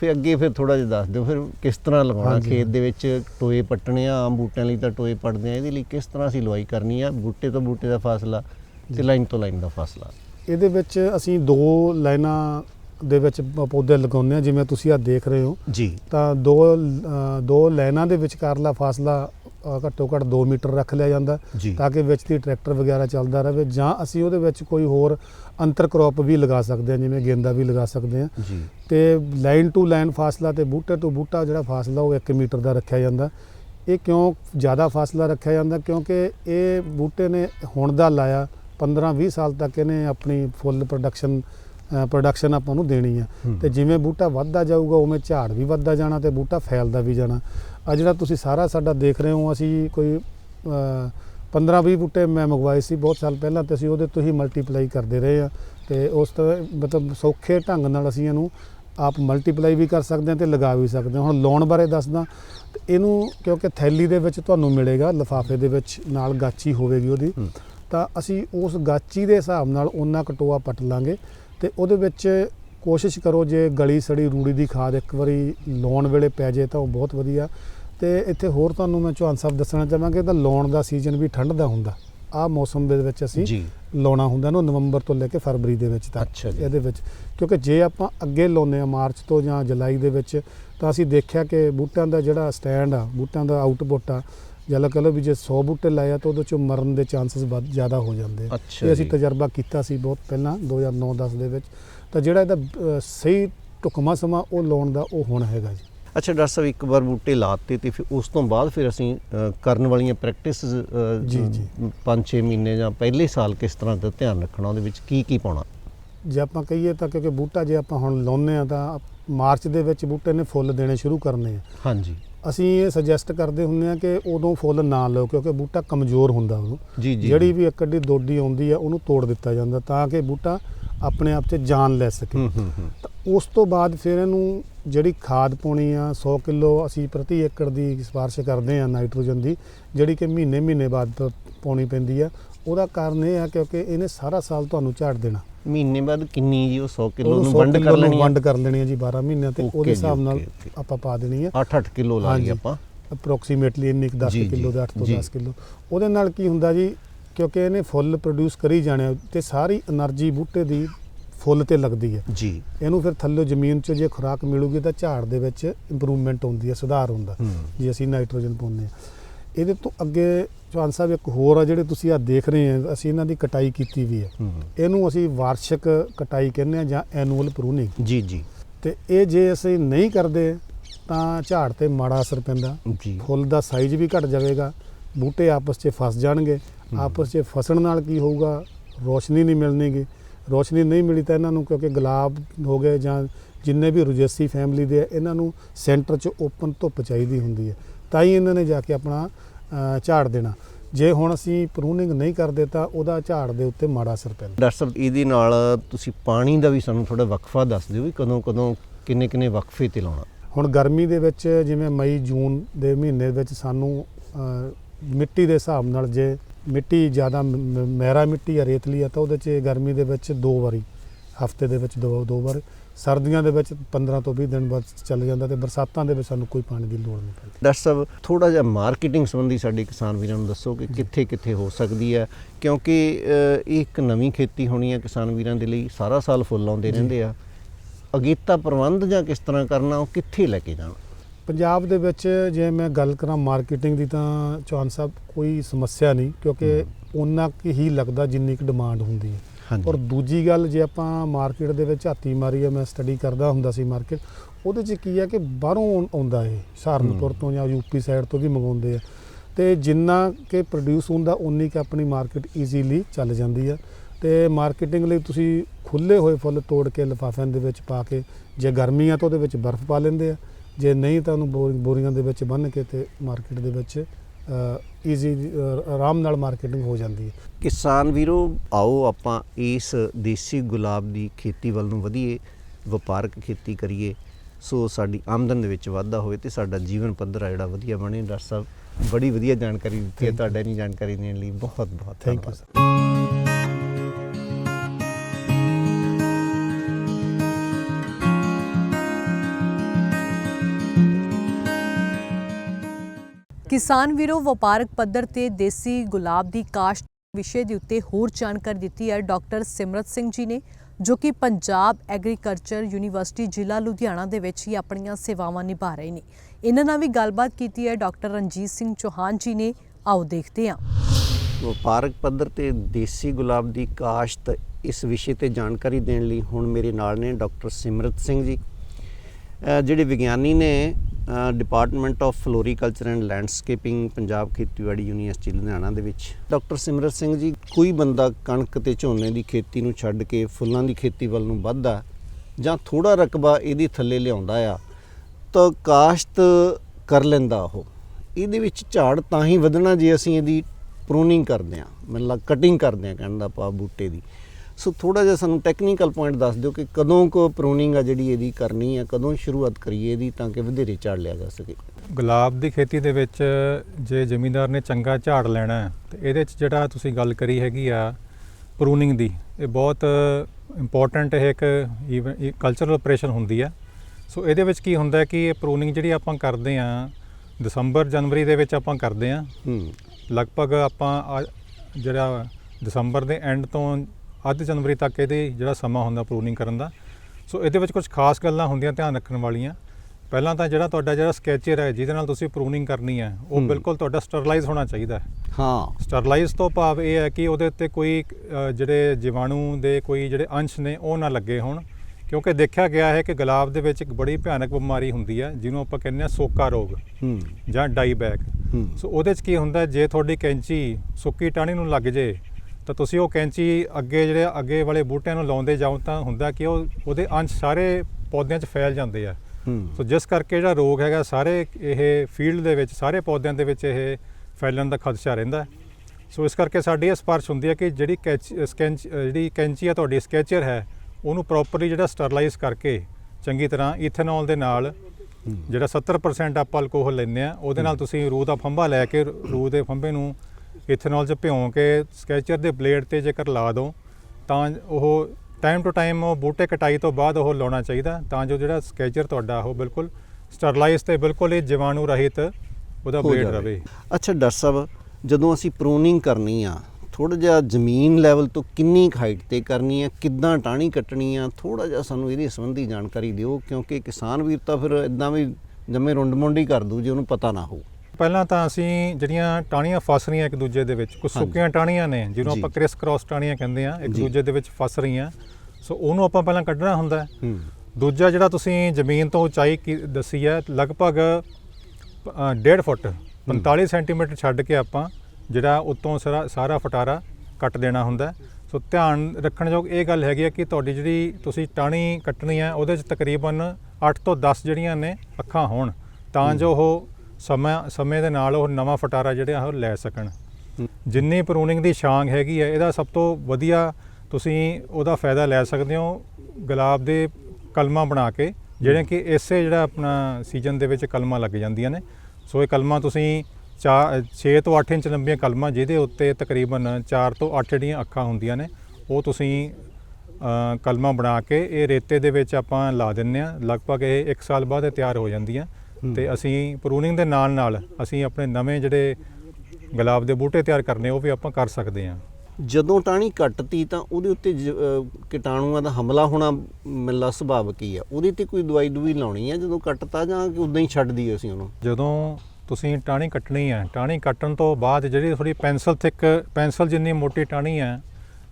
ਫਿਰ ਅੱਗੇ ਫਿਰ ਥੋੜਾ ਜਿਹਾ ਦੱਸ ਦਿਓ ਫਿਰ ਕਿਸ ਤਰ੍ਹਾਂ ਲਗਾਉਣਾ। ਖੇਤ ਦੇ ਵਿੱਚ ਟੋਏ ਪੱਟਣੇ ਆ ਆਮ ਬੂਟਿਆਂ ਲਈ ਤਾਂ ਟੋਏ ਪੱਟਦੇ ਆ ਇਹਦੇ ਲਈ ਕਿਸ ਤਰ੍ਹਾਂ ਅਸੀਂ ਲਵਾਈ ਕਰਨੀ ਆ? ਬੂਟੇ ਤੋਂ ਬੂਟੇ ਦਾ ਫਾਸਲਾ ਤੇ ਲਾਈਨ ਤੋਂ ਲਾਈਨ ਦਾ ਫਾਸਲਾ। ਇਹਦੇ ਵਿੱਚ ਅਸੀਂ ਦੋ ਲਾਈਨਾਂ ਦੇ ਵਿੱਚ ਪੌਦੇ ਲਗਾਉਂਦੇ ਆ ਜਿਵੇਂ ਤੁਸੀਂ ਆ ਦੇਖ ਰਹੇ ਹੋ। ਜੀ। ਤਾਂ ਦੋ ਦੋ ਲਾਈਨਾਂ ਦੇ ਵਿਚਕਾਰਲਾ ਫਾਸਲਾ ਅ, ਘੱਟੋ ਘੱਟ 2 ਮੀਟਰ ਰੱਖ ਲਿਆ ਜਾਂਦਾ ਜੀ। ਤਾਂ ਕਿ ਵਿੱਚ ਦੀ ਟਰੈਕਟਰ ਵਗੈਰਾ ਚੱਲਦਾ ਰਹੇ ਜਾਂ ਅਸੀਂ ਉਹਦੇ ਵਿੱਚ ਕੋਈ ਹੋਰ ਅੰਤਰ ਕ੍ਰੌਪ ਵੀ ਲਗਾ ਸਕਦੇ ਹਾਂ ਜਿਵੇਂ ਗੇਂਦਾ ਵੀ ਲਗਾ ਸਕਦੇ ਹਾਂ। ਜੀ। ਤੇ ਲਾਈਨ ਟੂ ਲਾਈਨ ਫਾਸਲਾ ਤੇ ਬੂਟੇ ਤੋਂ ਬੂਟਾ ਜਿਹੜਾ ਫਾਸਲਾ ਉਹ 1 ਮੀਟਰ ਦਾ ਰੱਖਿਆ ਜਾਂਦਾ। ਇਹ ਕਿਉਂ ਜ਼ਿਆਦਾ ਫਾਸਲਾ ਰੱਖਿਆ ਜਾਂਦਾ? ਕਿਉਂਕਿ ਇਹ ਬੂਟੇ ਨੇ ਹੁਣ ਦਾ ਲਾਇਆ 15-20 ਸਾਲ ਤੱਕ ਇਹਨੇ ਆਪਣੀ ਫੁੱਲ ਪ੍ਰੋਡਕਸ਼ਨ ਪ੍ਰੋਡਕਸ਼ਨ ਆਪਾਂ ਨੂੰ ਦੇਣੀ ਆ। ਹੂੰ। ਤੇ ਜਿਵੇਂ ਬੂਟਾ ਵੱਧਦਾ ਜਾਊਗਾ ਉਵੇਂ ਝਾੜ ਵੀ ਵੱਧਦਾ ਜਾਣਾ ਤੇ ਬੂਟਾ ਫੈਲਦਾ ਵੀ ਜਾਣਾ। ਆ ਜਿਹੜਾ ਤੁਸੀਂ ਸਾਰਾ ਸਾਡਾ ਦੇਖ ਰਹੇ ਹੋ ਅਸੀਂ ਕੋਈ 15-20 ਬੂਟੇ ਮੈਂ ਮੰਗਵਾਏ ਸੀ ਬਹੁਤ ਸਾਲ ਪਹਿਲਾਂ ਤੇ ਅਸੀਂ ਉਹਦੇ ਤੋਂ ਹੀ ਮਲਟੀਪਲਾਈ ਕਰਦੇ ਰਹੇ ਆ ਤੇ ਉਸ ਤੋਂ ਮਤਲਬ ਸੌਖੇ ਢੰਗ ਨਾਲ ਅਸੀਂ ਇਹਨੂੰ ਆਪ ਮਲਟੀਪਲਾਈ ਵੀ ਕਰ ਸਕਦੇ ਹਾਂ ਤੇ ਲਗਾ ਵੀ ਸਕਦੇ ਹਾਂ ਹੁਣ ਲਾਉਣ ਬਾਰੇ ਦੱਸਦਾ ਇਹਨੂੰ ਕਿਉਂਕਿ ਥੈਲੀ ਦੇ ਵਿੱਚ ਤੁਹਾਨੂੰ ਮਿਲੇਗਾ ਲਿਫਾਫੇ ਦੇ ਵਿੱਚ ਨਾਲ ਗਾਚੀ ਹੋਵੇਗੀ ਉਹਦੀ। ਤਾਂ ਅਸੀਂ ਉਸ ਗਾਚੀ ਦੇ ਹਿਸਾਬ ਨਾਲ ਉਹਨਾਂ ਕਟੋਆ ਪੱਟ ਲਾਂਗੇ ਤੇ ਉਹਦੇ ਵਿੱਚ ਕੋਸ਼ਿਸ਼ ਕਰੋ ਜੇ ਗਲੀ ਸੜੀ ਰੂੜੀ ਦੀ ਖਾਦ ਇੱਕ ਵਾਰੀ ਲਾਉਣ ਵੇਲੇ ਪੈ ਜੇ ਤਾਂ ਉਹ ਬਹੁਤ ਵਧੀਆ ਤੇ ਇੱਥੇ ਹੋਰ ਤੁਹਾਨੂੰ ਮੈਂ ਚੌਹਾਨ ਸਾਹਿਬ ਦੱਸਣਾ ਚਾਹਾਂਗਾ ਇਹਦਾ ਲਾਉਣ ਦਾ ਸੀਜ਼ਨ ਵੀ ਠੰਡ ਦਾ ਹੁੰਦਾ। ਆ ਮੌਸਮ ਦੇ ਵਿੱਚ ਅਸੀਂ ਲਾਉਣਾ ਹੁੰਦਾ ਇਹਨੂੰ ਨਵੰਬਰ ਤੋਂ ਲੈ ਕੇ ਫਰਵਰੀ ਦੇ ਵਿੱਚ ਤੱਕ। ਇਹਦੇ ਵਿੱਚ। ਕਿਉਂਕਿ ਜੇ ਆਪਾਂ ਅੱਗੇ ਲਾਉਂਦੇ ਆ ਮਾਰਚ ਤੋਂ ਜਾਂ ਜੁਲਾਈ ਦੇ ਵਿੱਚ ਤਾਂ ਅਸੀਂ ਦੇਖਿਆ ਕਿ ਬੂਟਿਆਂ ਦਾ ਜਿਹੜਾ ਸਟੈਂਡ ਆ ਬੂਟਿਆਂ ਦਾ ਆਊਟਪੁੱਟ ਆ ਜਾਂ ਕਹ ਲਓ ਵੀ ਜੇ 100 ਬੂਟੇ ਲਾਏ ਆ ਤਾਂ ਉਹਦੇ ਚੋਂ ਮਰਨ ਦੇ ਚਾਂਸਸ ਵੱਧ ਜ਼ਿਆਦਾ ਹੋ ਜਾਂਦੇ ਆ। ਇਹ ਅਸੀਂ। ਤਜਰਬਾ ਕੀਤਾ ਸੀ ਬਹੁਤ ਪਹਿਲਾਂ 2009-10 ਦੇ ਵਿੱਚ। ਤਾਂ ਜਿਹੜਾ ਇਹਦਾ ਸਹੀ ਢੁਕਮਾ ਸਮਾਂ ਉਹ ਲਾਉਣ ਦਾ ਉਹ ਹੁਣ ਹੈਗਾ ਜੀ। ਅੱਛਾ ਡਾਕਟਰ ਸਾਹਿਬ ਇੱਕ ਵਾਰ ਬੂਟੇ ਲਾਤੇ ਤੇ ਫਿਰ ਉਸ ਤੋਂ ਬਾਅਦ ਫਿਰ ਅਸੀਂ ਕਰਨ ਵਾਲੀਆਂ ਪ੍ਰੈਕਟਿਸ ਜੀ, ਜੀ। 5-6 ਮਹੀਨੇ ਜਾਂ ਪਹਿਲੇ ਸਾਲ ਕਿਸ ਤਰ੍ਹਾਂ ਦਾ ਧਿਆਨ ਰੱਖਣਾ ਉਹਦੇ ਵਿੱਚ ਕੀ ਕੀ ਪਾਉਣਾ? ਜੇ ਆਪਾਂ ਕਹੀਏ ਤਾਂ ਕਿਉਂਕਿ ਬੂਟਾ ਜੇ ਆਪਾਂ ਹੁਣ ਲਾਉਂਦੇ ਆ ਤਾਂ ਮਾਰਚ ਦੇ ਵਿੱਚ ਬੂਟੇ ਨੇ ਫੁੱਲ ਦੇਣੇ ਸ਼ੁਰੂ ਕਰਨੇ ਆ। ਹਾਂਜੀ। ਅਸੀਂ ਇਹ ਸੁਜੈਸਟ ਕਰਦੇ ਹੁੰਦੇ ਆ ਕਿ ਉਦੋਂ ਫੁੱਲ ਨਾ ਲਓ ਕਿਉਂਕਿ ਬੂਟਾ ਕਮਜ਼ੋਰ ਹੁੰਦਾ ਜੀ ਜਿਹੜੀ ਵੀ ਇੱਕ ਅੱਡੀ ਦੋਡੀ ਆਉਂਦੀ ਆ ਉਹਨੂੰ ਤੋੜ ਦਿੱਤਾ ਜਾਂਦਾ ਤਾਂ ਕਿ ਬੂਟਾ ਆਪਣੇ ਆਪ 'ਚ ਜਾਨ ਲੈ ਸਕੇ। ਹੂੰ ਹੂੰ ਹੂੰ। ਤਾਂ ਉਸ ਤੋਂ ਬਾਅਦ ਫਿਰ ਇਹਨੂੰ ਜਿਹੜੀ ਖਾਦ ਪਾਉਣੀ ਆ 100 ਕਿਲੋ ਅਸੀਂ ਪ੍ਰਤੀ ਏਕੜ ਦੀ ਸਿਫਾਰਿਸ਼ ਕਰਦੇ ਆ ਨਾਈਟ੍ਰੋਜਨ ਦੀ ਜਿਹੜੀ ਕਿ ਮਹੀਨੇ ਮਹੀਨੇ ਬਾਅਦ ਪਾਉਣੀ ਪੈਂਦੀ ਆ। ਉਹਦਾ ਕਾਰਨ ਇਹ ਆ ਕਿਉਂਕਿ ਇਹਨੇ ਸਾਰਾ ਸਾਲ ਤੁਹਾਨੂੰ ਝਾੜ ਦੇਣਾ। ਮਹੀਨੇ ਬਾਅਦ ਕਿੰਨੀ ਜੀ ਉਹ 100 ਕਿਲੋ ਨੂੰ ਵੰਡ ਕਰ ਲੈਣੀ ਵੰਡ ਕਰ ਲੈਣੀ ਹੈ ਜੀ 12 ਮਹੀਨਿਆਂ ਤੇ ਉਹਦੇ ਹਿਸਾਬ ਨਾਲ ਆਪਾਂ ਪਾ ਦੇਣੀ ਆ। 8-8 ਕਿਲੋ ਲਾ ਲਈ ਆਪਾਂ। ਅਪਰੋਕਸੀਮੇਟਲੀ ਇੰਨੀ 10 ਕਿਲੋ ਦਾ 8 ਤੋਂ 10 ਕਿਲੋ। ਉਹਦੇ ਨਾਲ ਕੀ ਹੁੰਦਾ ਜੀ ਕਿਉਂਕਿ ਇਹਨੇ ਫੁੱਲ ਪ੍ਰੋਡਿਊਸ ਕਰੀ ਜਾਣਿਆ ਤੇ ਸਾਰੀ એનર્ਜੀ ਬੂਟੇ ਦੀ ਫੁੱਲ ਤੇ ਲੱਗਦੀ ਹੈ। ਜੀ। ਇਹਨੂੰ ਫਿਰ ਥੱਲੇ ਜ਼ਮੀਨ 'ਚ ਜੇ ਖੁਰਾਕ ਮਿਲੂਗੀ ਤਾਂ ਝਾੜ ਦੇ ਵਿੱਚ ਇੰਪਰੂਵਮੈਂਟ ਹੁੰਦੀ ਹੈ ਸੁਧਾਰ ਹੁੰਦਾ ਜੇ ਅਸੀਂ ਨਾਈਟ੍ਰੋਜਨ ਪਾਉਂਦੇ ਹਾਂ। ਇਹਦੇ ਤੋਂ ਅੱਗੇ ਚੌਹਾਨ ਸਾਹਿਬ ਇੱਕ ਹੋਰ ਆ ਜਿਹੜੇ ਤੁਸੀਂ ਆ ਦੇਖ ਰਹੇ ਆ ਅਸੀਂ ਇਹਨਾਂ ਦੀ ਕਟਾਈ ਕੀਤੀ ਵੀ ਹੈ। ਇਹਨੂੰ ਅਸੀਂ ਵਾਰਸ਼ਿਕ ਕਟਾਈ ਕਹਿੰਦੇ ਆ ਜਾਂ ਐਨੂਅਲ ਪ੍ਰੂਨਿੰਗ ਜੀ ਜੀ। ਤੇ ਇਹ ਜੇ ਅਸੀਂ ਨਹੀਂ ਕਰਦੇ ਤਾਂ ਝਾੜ ਤੇ ਮਾੜਾ ਅਸਰ ਪੈਂਦਾ। ਫੁੱਲ ਦਾ ਸਾਈਜ਼ ਵੀ ਘਟ ਜਾਵੇਗਾ ਬੂਟੇ ਆਪਸ 'ਚ ਫਸ ਜਾਣਗੇ। ਆਪਸ 'ਚ ਫਸਣ ਨਾਲ ਕੀ ਹੋਊਗਾ? ਰੋਸ਼ਨੀ ਨਹੀਂ ਮਿਲਣੀਗੀ। ਰੋਸ਼ਨੀ ਨਹੀਂ ਮਿਲੀ ਤਾਂ ਇਹਨਾਂ ਨੂੰ ਕਿਉਂਕਿ ਗੁਲਾਬ ਹੋ ਗਏ ਜਾਂ ਜਿੰਨੇ ਵੀ ਰੁਜੇਸੀ ਫੈਮਿਲੀ ਦੇ ਆ ਇਹਨਾਂ ਨੂੰ ਸੈਂਟਰ 'ਚ ਓਪਨ ਧੁੱਪ ਚਾਹੀਦੀ ਹੁੰਦੀ ਹੈ। ਤਾਂ ਹੀ ਇਹਨਾਂ ਨੇ ਜਾ ਕੇ ਆਪਣਾ ਝਾੜ ਦੇਣਾ। ਜੇ ਹੁਣ ਅਸੀਂ ਪ੍ਰੂਨਿੰਗ ਨਹੀਂ ਕਰਦੇ ਤਾਂ ਉਹਦਾ ਝਾੜ ਦੇ ਉੱਤੇ ਮਾੜਾ ਅਸਰ ਪੈਂਦਾ। ਡਾਕਟਰ ਸਾਹਿਬ ਇਹਦੇ ਨਾਲ ਤੁਸੀਂ ਪਾਣੀ ਦਾ ਵੀ ਸਾਨੂੰ ਥੋੜਾ ਵਕਫਾ ਦੱਸ ਦਿਓ ਵੀ ਕਦੋਂ ਕਦੋਂ ਕਿੰਨੇ ਕਿੰਨੇ ਵਕਫੇ ਤੇ ਲਾਉਣਾ। ਹੁਣ ਗਰਮੀ ਦੇ ਵਿੱਚ ਜਿਵੇਂ ਮਈ ਜੂਨ ਦੇ ਮਹੀਨੇ ਵਿੱਚ ਸਾਨੂੰ ਮਿੱਟੀ ਦੇ ਹਿਸਾਬ ਨਾਲ ਜੇ ਮਿੱਟੀ ਜ਼ਿਆਦਾ ਮ- ਮ- ਮੈਰਾ ਮਿੱਟੀ ਜਾਂ ਰੇਤਲੀ ਆ ਤਾਂ ਉਹਦੇ 'ਚ ਗਰਮੀ ਦੇ ਵਿੱਚ ਦੋ ਵਾਰੀ ਹਫ਼ਤੇ ਦੇ ਵਿੱਚ ਦੋ ਦੋ ਵਾਰ ਸਰਦੀਆਂ ਦੇ ਵਿੱਚ 15 ਤੋਂ 20 ਦਿਨ ਬਾਅਦ ਚੱਲ ਜਾਂਦਾ ਤੇ ਬਰਸਾਤਾਂ ਦੇ ਵਿੱਚ ਸਾਨੂੰ ਕੋਈ ਪਾਣੀ ਦੀ ਲੋੜ ਨਹੀਂ ਪੈਂਦੀ। ਡਾਕਟਰ ਸਾਹਿਬ ਥੋੜਾ ਜਿਹਾ ਮਾਰਕੀਟਿੰਗ ਸੰਬੰਧੀ ਸਾਡੇ ਕਿਸਾਨ ਵੀਰਾਂ ਨੂੰ ਦੱਸੋ ਕਿ ਕਿੱਥੇ ਕਿੱਥੇ ਹੋ ਸਕਦੀ ਹੈ ਕਿਉਂਕਿ ਇਹ ਇੱਕ ਨਵੀਂ ਖੇਤੀ ਹੋਣੀ ਹੈ ਕਿਸਾਨ ਵੀਰਾਂ ਦੇ ਲਈ ਸਾਰਾ ਸਾਲ ਫੁੱਲ ਆਉਂਦੇ ਰਹਿੰਦੇ ਆ। ਅਗੇਤਾ ਪ੍ਰਬੰਧ ਜਾਂ ਕਿਸ ਤਰ੍ਹਾਂ ਕਰਨਾ ਉਹ ਕਿੱਥੇ ਲੈ ਕੇ ਜਾਣਾ? ਪੰਜਾਬ ਦੇ ਵਿੱਚ ਜੇ ਮੈਂ ਗੱਲ ਕਰਾਂ ਮਾਰਕੀਟਿੰਗ ਦੀ ਤਾਂ ਚੌਹਾਨ ਸਾਹਿਬ ਕੋਈ ਸਮੱਸਿਆ ਨਹੀਂ ਕਿਉਂਕਿ ਉਹਨਾਂ ਕੀ ਹੀ ਲੱਗਦਾ ਜਿੰਨੀ ਕੁ ਡਿਮਾਂਡ ਹੁੰਦੀ ਹੈ। ਔਰ ਦੂਜੀ ਗੱਲ ਜੇ ਆਪਾਂ ਮਾਰਕੀਟ ਦੇ ਵਿੱਚ ਝਾਤੀ ਮਾਰੀ ਹੈ ਮੈਂ ਸਟੱਡੀ ਕਰਦਾ ਹੁੰਦਾ ਸੀ ਮਾਰਕੀਟ ਉਹਦੇ 'ਚ ਕੀ ਹੈ ਕਿ ਬਾਹਰੋਂ ਆਉਂ- ਆਉਂਦਾ ਇਹ ਸਹਾਰਨਪੁਰ ਤੋਂ ਜਾਂ ਯੂਪੀ ਸਾਈਡ ਤੋਂ ਵੀ ਮੰਗਾਉਂਦੇ ਆ। ਤੇ ਜਿੰਨਾ ਕਿ ਪ੍ਰੋਡਿਊਸ ਹੁੰਦਾ ਉਨੀ ਕਿ ਆਪਣੀ ਮਾਰਕੀਟ ਈਜ਼ੀਲੀ ਚੱਲ ਜਾਂਦੀ ਆ। ਤੇ ਮਾਰਕੀਟਿੰਗ ਲਈ ਤੁਸੀਂ ਖੁੱਲੇ ਹੋਏ ਫੁੱਲ ਤੋੜ ਕੇ ਲਿਫਾਫਿਆਂ ਦੇ ਵਿੱਚ ਪਾ ਕੇ ਜੇ ਗਰਮੀ ਆ ਤਾਂ ਉਹਦੇ ਵਿੱਚ ਬਰਫ਼ ਪਾ ਲੈਂਦੇ ਆ। ਜੇ ਨਹੀਂ ਤਾਂ ਉਹਨੂੰ ਬੋਰੀ- ਬੋਰੀਆਂ ਦੇ ਵਿੱਚ ਬੰਨ੍ਹ ਕੇ ਤੇ ਮਾਰਕੀਟ ਦੇ ਵਿੱਚ ਈਜ਼ੀ ਆਰਾਮ ਨਾਲ ਮਾਰਕੀਟਿੰਗ ਹੋ ਜਾਂਦੀ ਹੈ। ਕਿਸਾਨ ਵੀਰੋ ਆਓ ਆਪਾਂ ਇਸ ਦੇਸੀ ਗੁਲਾਬ ਦੀ ਖੇਤੀ ਵੱਲ ਨੂੰ ਵਧੀਏ ਵਪਾਰਕ ਖੇਤੀ ਕਰੀਏ। ਸੋ ਸਾਡੀ ਆਮਦਨ ਦੇ ਵਿੱਚ ਵਾਧਾ ਹੋਵੇ ਤੇ ਸਾਡਾ ਜੀਵਨ ਪੱਧਰ ਆ ਜਿਹੜਾ ਵਧੀਆ ਬਣੇ। ਡਾਕਟਰ ਸਾਹਿਬ ਬੜੀ ਵਧੀਆ ਜਾਣਕਾਰੀ ਦਿੱਤੀ ਹੈ. ਤੁਹਾਡੇ ਨਹੀਂ ਜਾਣਕਾਰੀ ਦੇਣ ਲਈ ਬਹੁਤ ਬਹੁਤ ਥੈਂਕ ਯੂ ਕਿਸਾਨ ਵੀਰੋ, ਵਪਾਰਕ ਪੱਧਰ ਤੇ ਦੇਸੀ ਗੁਲਾਬ ਦੀ ਕਾਸ਼ਤ ਵਿਸ਼ੇ ਦੇ ਉੱਤੇ ਹੋਰ ਜਾਣਕਾਰੀ ਦਿੱਤੀ ਹੈ ਡਾਕਟਰ ਸਿਮਰਤ ਸਿੰਘ ਜੀ ਨੇ, ਜੋ ਕਿ ਪੰਜਾਬ ਐਗਰੀਕਲਚਰ ਯੂਨੀਵਰਸਿਟੀ, ਜ਼ਿਲ੍ਹਾ ਲੁਧਿਆਣਾ ਦੇ ਵਿੱਚ ਹੀ ਆਪਣੀਆਂ ਸੇਵਾਵਾਂ ਨਿਭਾ ਰਹੇ ਨੇ। ਇਹਨਾਂ ਨਾਲ ਵੀ ਗੱਲਬਾਤ ਕੀਤੀ ਹੈ ਡਾਕਟਰ ਰਣਜੀਤ ਸਿੰਘ ਚੌਹਾਨ ਜੀ ਨੇ। ਆਓ ਦੇਖਦੇ ਹਾਂ। ਵਪਾਰਕ ਪੱਧਰ ਤੇ ਦੇਸੀ ਗੁਲਾਬ ਦੀ ਕਾਸ਼ਤ ਇਸ ਵਿਸ਼ੇ ਤੇ ਜਾਣਕਾਰੀ ਦੇਣ ਲਈ ਹੁਣ ਮੇਰੇ ਨਾਲ ਨੇ ਡਾਕਟਰ ਸਿਮਰਤ ਸਿੰਘ ਜੀ। ਜਿਹੜੇ ਵਿਗਿਆਨੀ ਨੇ department of floriculture and landscaping Punjab ਖੇਤੀਬਾੜੀ ਯੂਨੀਵਰਸਿਟੀ ਲੁਧਿਆਣਾ ਦੇ ਵਿੱਚ। ਡਾਕਟਰ ਸਿਮਰਤ ਸਿੰਘ ਜੀ, ਕੋਈ ਬੰਦਾ ਕਣਕ ਤੇ ਝੋਨੇ ਦੀ ਖੇਤੀ ਨੂੰ ਛੱਡ ਕੇ ਫੁੱਲਾਂ ਦੀ ਖੇਤੀ ਵੱਲ ਨੂੰ ਵੱਧਦਾ ਜਾਂ ਥੋੜਾ ਰਕਬਾ ਇਹਦੇ ਥੱਲੇ ਲਿਆਉਂਦਾ ਆ, ਤਾਂ ਕਾਸ਼ਤ ਕਰ ਲੈਂਦਾ ਉਹ। ਇਹਦੇ ਵਿੱਚ ਝਾੜ ਤਾਂ ਹੀ ਵਧਣਾ ਜੇ ਅਸੀਂ ਇਹਦੀ ਪ੍ਰੂਨਿੰਗ ਕਰਦੇ ਆ ਮਤਲਬ ਕਟਿੰਗ ਕਰਦੇ ਆ ਕਹਿਣ ਦਾ ਭਾਵ ਬੂਟੇ ਦੀ। ਸੋ ਥੋੜਾ ਜਿਹਾ ਸਾਨੂੰ ਟੈਕਨੀਕਲ ਪੁਆਇੰਟ ਦੱਸ ਦਿਓ ਕਿ ਕਦੋਂ ਕੋ ਪ੍ਰੂਨਿੰਗ ਆ ਜਿਹੜੀ ਇਹਦੀ ਕਰਨੀ ਆ ਕਦੋਂ ਸ਼ੁਰੂਆਤ ਕਰੀਏ ਇਹਦੀ ਤਾਂ ਕਿ ਵਧੇਰੇ ਝਾੜ ਲਿਆ ਜਾ ਸਕੇ। ਗੁਲਾਬ ਦੀ ਖੇਤੀ ਦੇ ਵਿੱਚ ਜੇ ਜ਼ਮੀਂਦਾਰ ਨੇ ਚੰਗਾ ਝਾੜ ਲੈਣਾ ਹੈ ਤੇ ਇਹਦੇ 'ਚ ਜਿਹੜਾ ਤੁਸੀਂ ਗੱਲ ਕਰੀ ਹੈਗੀ ਆ ਪ੍ਰੂਨਿੰਗ ਦੀ ਇਹ ਬਹੁਤ ਇੰਪੋਰਟੈਂਟ ਹੈ ਇੱਕ ਕਲਚਰਲ ਆਪਰੇਸ਼ਨ ਹੁੰਦੀ ਆ। ਸੋ ਇਹਦੇ ਵਿੱਚ ਕੀ ਹੁੰਦਾ ਕਿ ਇਹ ਪ੍ਰੂਨਿੰਗ ਜਿਹੜੀ ਆਪਾਂ ਕਰਦੇ ਆ ਦਸੰਬਰ ਜਨਵਰੀ ਦੇ ਵਿੱਚ ਆਪਾਂ ਕਰਦੇ ਆ। ਹੂੰ। ਲਗਭਗ ਆਪਾਂ ਜਿਹੜਾ ਦਸੰਬਰ ਦੇ ਐਂਡ ਤੋਂ ਅੱਧ ਜਨਵਰੀ ਤੱਕ ਇਹਦੇ ਜਿਹੜਾ ਸਮਾਂ ਹੁੰਦਾ ਪ੍ਰੂਨਿੰਗ ਕਰਨ ਦਾ। ਸੋ ਇਹਦੇ ਵਿੱਚ ਕੁਝ ਖਾਸ ਗੱਲਾਂ ਹੁੰਦੀਆਂ ਧਿਆਨ ਰੱਖਣ ਵਾਲੀਆਂ। ਪਹਿਲਾਂ ਤਾਂ ਜਿਹੜਾ ਤੁਹਾਡਾ ਜਿਹੜਾ ਸਕੈਚਰ ਹੈ ਜਿਹਦੇ ਨਾਲ ਤੁਸੀਂ ਪ੍ਰੂਨਿੰਗ ਕਰਨੀ ਹੈ ਉਹ। ਬਿਲਕੁਲ ਤੁਹਾਡਾ ਸਟਰਲਾਈਜ਼ ਹੋਣਾ ਚਾਹੀਦਾ ਹੈ। ਹਾਂ। ਸਟਰਲਾਈਜ਼ ਤੋਂ ਭਾਵ ਇਹ ਹੈ ਕਿ ਉਹਦੇ ਉੱਤੇ ਕੋਈ ਜਿਹੜੇ ਜੀਵਾਣੂ ਦੇ ਕੋਈ ਜਿਹੜੇ ਅੰਸ਼ ਨੇ ਉਹ ਨਾ ਲੱਗੇ ਹੋਣ। ਕਿਉਂਕਿ ਦੇਖਿਆ ਗਿਆ ਹੈ ਕਿ ਗੁਲਾਬ ਦੇ ਵਿੱਚ ਇੱਕ ਬੜੀ ਭਿਆਨਕ ਬਿਮਾਰੀ ਹੁੰਦੀ ਹੈ ਜਿਹਨੂੰ ਆਪਾਂ ਕਹਿੰਦੇ ਹਾਂ ਸੋਕਾ ਰੋਗ ਹੂੰ। ਜਾਂ ਡਾਈਬੈਕ ਹੂੰ। ਸੋ ਉਹਦੇ 'ਚ ਕੀ ਹੁੰਦਾ ਜੇ ਤੁਹਾਡੀ ਕੈਂਚੀ ਸੁੱਕੀ ਟਾਹਣੀ ਨੂੰ ਲੱਗ ਜੇ ਤਾਂ ਤੁਸੀਂ ਉਹ ਕੈਂਚੀ ਅੱਗੇ ਜਿਹੜੇ ਅੱਗੇ ਵਾਲੇ ਬੂਟਿਆਂ ਨੂੰ ਲਾਉਂਦੇ ਜਾਓ ਤਾਂ ਹੁੰਦਾ ਕਿ ਉਹ ਉਹਦੇ ਅੰਸ਼ ਸਾਰੇ ਪੌਦਿਆਂ 'ਚ ਫੈਲ ਜਾਂਦੇ ਆ। ਸੋ ਜਿਸ ਕਰਕੇ ਜਿਹੜਾ ਰੋਗ ਹੈਗਾ ਸਾਰੇ ਇਹ ਫੀਲਡ ਦੇ ਵਿੱਚ ਸਾਰੇ ਪੌਦਿਆਂ ਦੇ ਵਿੱਚ ਇਹ ਫੈਲਣ ਦਾ ਖਦਸ਼ਾ ਰਹਿੰਦਾ। ਸੋ ਇਸ ਕਰਕੇ ਸਾਡੀ ਇਹ ਸਿਫਾਰਿਸ਼ ਹੁੰਦੀ ਹੈ ਕਿ ਜਿਹੜੀ ਕੈਚ ਸਕੈਂਚ ਜਿਹੜੀ ਕੈਂਚੀ ਆ ਤੁਹਾਡੀ ਸਕੈਚਰ ਹੈ ਉਹਨੂੰ ਪ੍ਰੋਪਰਲੀ ਜਿਹੜਾ ਸਟਰਲਾਈਜ਼ ਕਰਕੇ ਚੰਗੀ ਤਰ੍ਹਾਂ ਇਥੇਨੋਲ ਦੇ ਨਾਲ ਜਿਹੜਾ 70% ਆਪਾਂ ਅਲਕੋਹਲ ਲੈਂਦੇ ਆ ਉਹਦੇ ਨਾਲ ਤੁਸੀਂ ਰੂਹ ਦਾ ਫੰਬਾ ਲੈ ਕੇ ਰੂਹ ਦੇ ਫੰਬੇ ਨੂੰ ਇਥੇਨੋਲ 'ਚ ਭਿਉਂ ਕੇ ਸਕੈਚਰ ਦੇ ਬਲੇਡ ਤੇ ਜੇਕਰ ਲਾ ਦਿਓ ਤਾਂ ਉਹ ਟਾਈਮ ਟੂ ਟਾਈਮ ਉਹ ਬੂਟੇ ਕਟਾਈ ਤੋਂ ਬਾਅਦ ਉਹ ਲਾਉਣਾ ਚਾਹੀਦਾ ਤਾਂ ਜੋ ਜਿਹੜਾ ਸਕੈਚਰ ਤੁਹਾਡਾ ਉਹ ਬਿਲਕੁਲ ਸਟਰਲਾਈਜ਼ ਤੇ ਬਿਲਕੁਲ ਹੀ ਜੀਵਾਣੂ ਰਹਿਤ ਉਹਦਾ ਬਲੇਡ। ਰਵੇ ਅੱਛਾ ਡਾਕਟਰ ਸਾਹਿਬ ਜਦੋਂ ਅਸੀਂ ਪ੍ਰੂਨਿੰਗ ਕਰਨੀ ਆ ਥੋੜਾ ਜਿਹਾ ਜ਼ਮੀਨ ਲੈਵਲ ਤੋਂ ਕਿੰਨੀ ਹਾਈਟ ਤੇ ਕਰਨੀ ਆ ਕਿੱਦਾਂ ਟਾਹਣੀ ਕੱਟਣੀ ਆ ਥੋੜਾ ਜਿਹਾ ਸਾਨੂੰ ਇਹਦੇ ਸੰਬੰਧੀ ਜਾਣਕਾਰੀ ਦਿਓ ਕਿਉਂਕਿ ਕਿਸਾਨ ਵੀਰ ਤਾਂ ਫਿਰ ਇਦਾਂ ਵੀ ਜੰਮੇ ਰੁੰਡ-ਮੁੰਡੀ ਕਰ ਦੂ ਜੇ ਉਹਨੂੰ ਪਤਾ ਨਾ ਹੋ ਪਹਿਲਾਂ ਤਾਂ ਅਸੀਂ ਜਿਹੜੀਆਂ ਟਾਹਣੀਆਂ ਫਸ ਰਹੀਆਂ ਇੱਕ ਦੂਜੇ ਦੇ ਵਿੱਚ ਕੁਝ। ਸੁੱਕੀਆਂ ਟਾਹਣੀਆਂ ਨੇ ਜਿਹਨੂੰ। ਆਪਾਂ ਕ੍ਰਿਸ ਕ੍ਰਾਸ ਟਾਹਣੀਆਂ ਕਹਿੰਦੇ ਆ ਇੱਕ। ਦੂਜੇ ਦੇ ਵਿੱਚ ਫਸ ਰਹੀਆਂ ਸੋ ਉਹਨੂੰ ਆਪਾਂ ਪਹਿਲਾਂ ਕੱਢਣਾ ਹੁੰਦਾ ਹੈ। ਦੂਜਾ ਜਿਹੜਾ ਤੁਸੀਂ ਜ਼ਮੀਨ ਤੋਂ ਉਚਾਈ ਕੀ ਦੱਸੀ ਹੈ ਲਗਭਗ 1.5 ਫੁੱਟ 45 ਸੈਂਟੀਮੀਟਰ ਛੱਡ ਕੇ ਆਪਾਂ ਜਿਹੜਾ ਉਤੋਂ ਸਾਰਾ ਸਾਰਾ ਫਟਾਰਾ ਕੱਟ ਦੇਣਾ ਹੁੰਦਾ। ਸੋ ਧਿਆਨ ਰੱਖਣ ਯੋਗ ਇਹ ਗੱਲ ਹੈਗੀ ਹੈ ਕਿ ਤੁਹਾਡੀ ਜਿਹੜੀ ਤੁਸੀਂ ਟਾਹਣੀ ਕੱਟਣੀ ਹੈ ਉਹਦੇ 'ਚ ਤਕਰੀਬਨ 8 ਤੋਂ 10 ਜਿਹੜੀਆਂ ਨੇ ਅੱਖਾਂ ਹੋਣ ਤਾਂ ਜੋ ਉਹ ਸਮਾਂ ਸਮੇਂ ਦੇ ਨਾਲ ਉਹ ਨਵਾਂ ਫਟਾਰਾ ਜਿਹੜਾ ਉਹ ਲੈ ਸਕਣ। ਜਿੰਨੀ ਪ੍ਰੂਨਿੰਗ ਦੀ ਛਾਂਗ ਹੈਗੀ ਹੈ ਇਹਦਾ ਸਭ ਤੋਂ ਵਧੀਆ ਤੁਸੀਂ ਉਹਦਾ ਫਾਇਦਾ ਲੈ ਸਕਦੇ ਹੋ ਗੁਲਾਬ ਦੇ ਕਲਮਾਂ ਬਣਾ ਕੇ ਜਿਹੜੇ ਕਿ ਇਸੇ ਜਿਹੜਾ ਆਪਣਾ ਸੀਜ਼ਨ ਦੇ ਵਿੱਚ ਕਲਮਾਂ ਲੱਗ ਜਾਂਦੀਆਂ ਨੇ ਸੋ ਇਹ ਕਲਮਾਂ ਤੁਸੀਂ 6 ਤੋਂ 8 ਇੰਚ ਲੰਬੀਆਂ ਕਲਮਾਂ ਜਿਹਦੇ ਉੱਤੇ ਤਕਰੀਬਨ 4 ਤੋਂ 8 ਜਿਹੜੀਆਂ ਅੱਖਾਂ ਹੁੰਦੀਆਂ ਨੇ ਉਹ ਤੁਸੀਂ ਕਲਮਾਂ ਬਣਾ ਕੇ ਇਹ ਰੇਤੇ ਦੇ ਵਿੱਚ ਆਪਾਂ ਲਾ ਦਿੰਨੇ ਆ ਲਗਭਗ ਇਹ 1 ਸਾਲ ਬਾਅਦ ਇਹ ਤਿਆਰ ਹੋ ਜਾਂਦੀ ਆ ਹੂੰ। ਤੇ ਅਸੀਂ ਪ੍ਰੂਨਿੰਗ ਦੇ ਨਾਲ ਨਾਲ ਅਸੀਂ ਆਪਣੇ ਨਵੇਂ ਜਿਹੜੇ ਗੁਲਾਬ ਦੇ ਬੂਟੇ ਤਿਆਰ ਕਰਨੇ ਉਹ ਵੀ ਆਪਾਂ ਕਰ ਸਕਦੇ ਹਾਂ। ਜਦੋਂ ਟਾਹਣੀ ਕੱਟਤੀ ਤਾਂ ਉਹਦੇ ਉੱਤੇ ਕੀਟਾਣੂਆਂ ਦਾ ਹਮਲਾ ਹੋਣਾ ਮਿਲਦਾ ਸੁਭਾਵਿਕ ਹੀ ਆ? ਉਹਦੇ ਤੇ ਕੋਈ ਦਵਾਈ ਦੂਈ ਲਾਉਣੀ ਆ ਜਦੋਂ ਕੱਟਤਾ ਜਾਂ ਕਿ ਉਦਾਂ ਹੀ ਛੱਡ ਦਈਏ ਅਸੀਂ ਉਹਨੂੰ? ਜਦੋਂ ਤੁਸੀਂ ਟਾਹਣੀ ਕੱਟਣੀ ਹੈ ਟਾਹਣੀ ਕੱਟਣ ਤੋਂ ਬਾਅਦ ਜਿਹੜੀ ਥੋੜੀ ਪੈਨਸਲ ਥਿਕ ਪੈਨਸਲ ਜਿੰਨੀ ਮੋਟੀ ਟਾਹਣੀ ਹੈ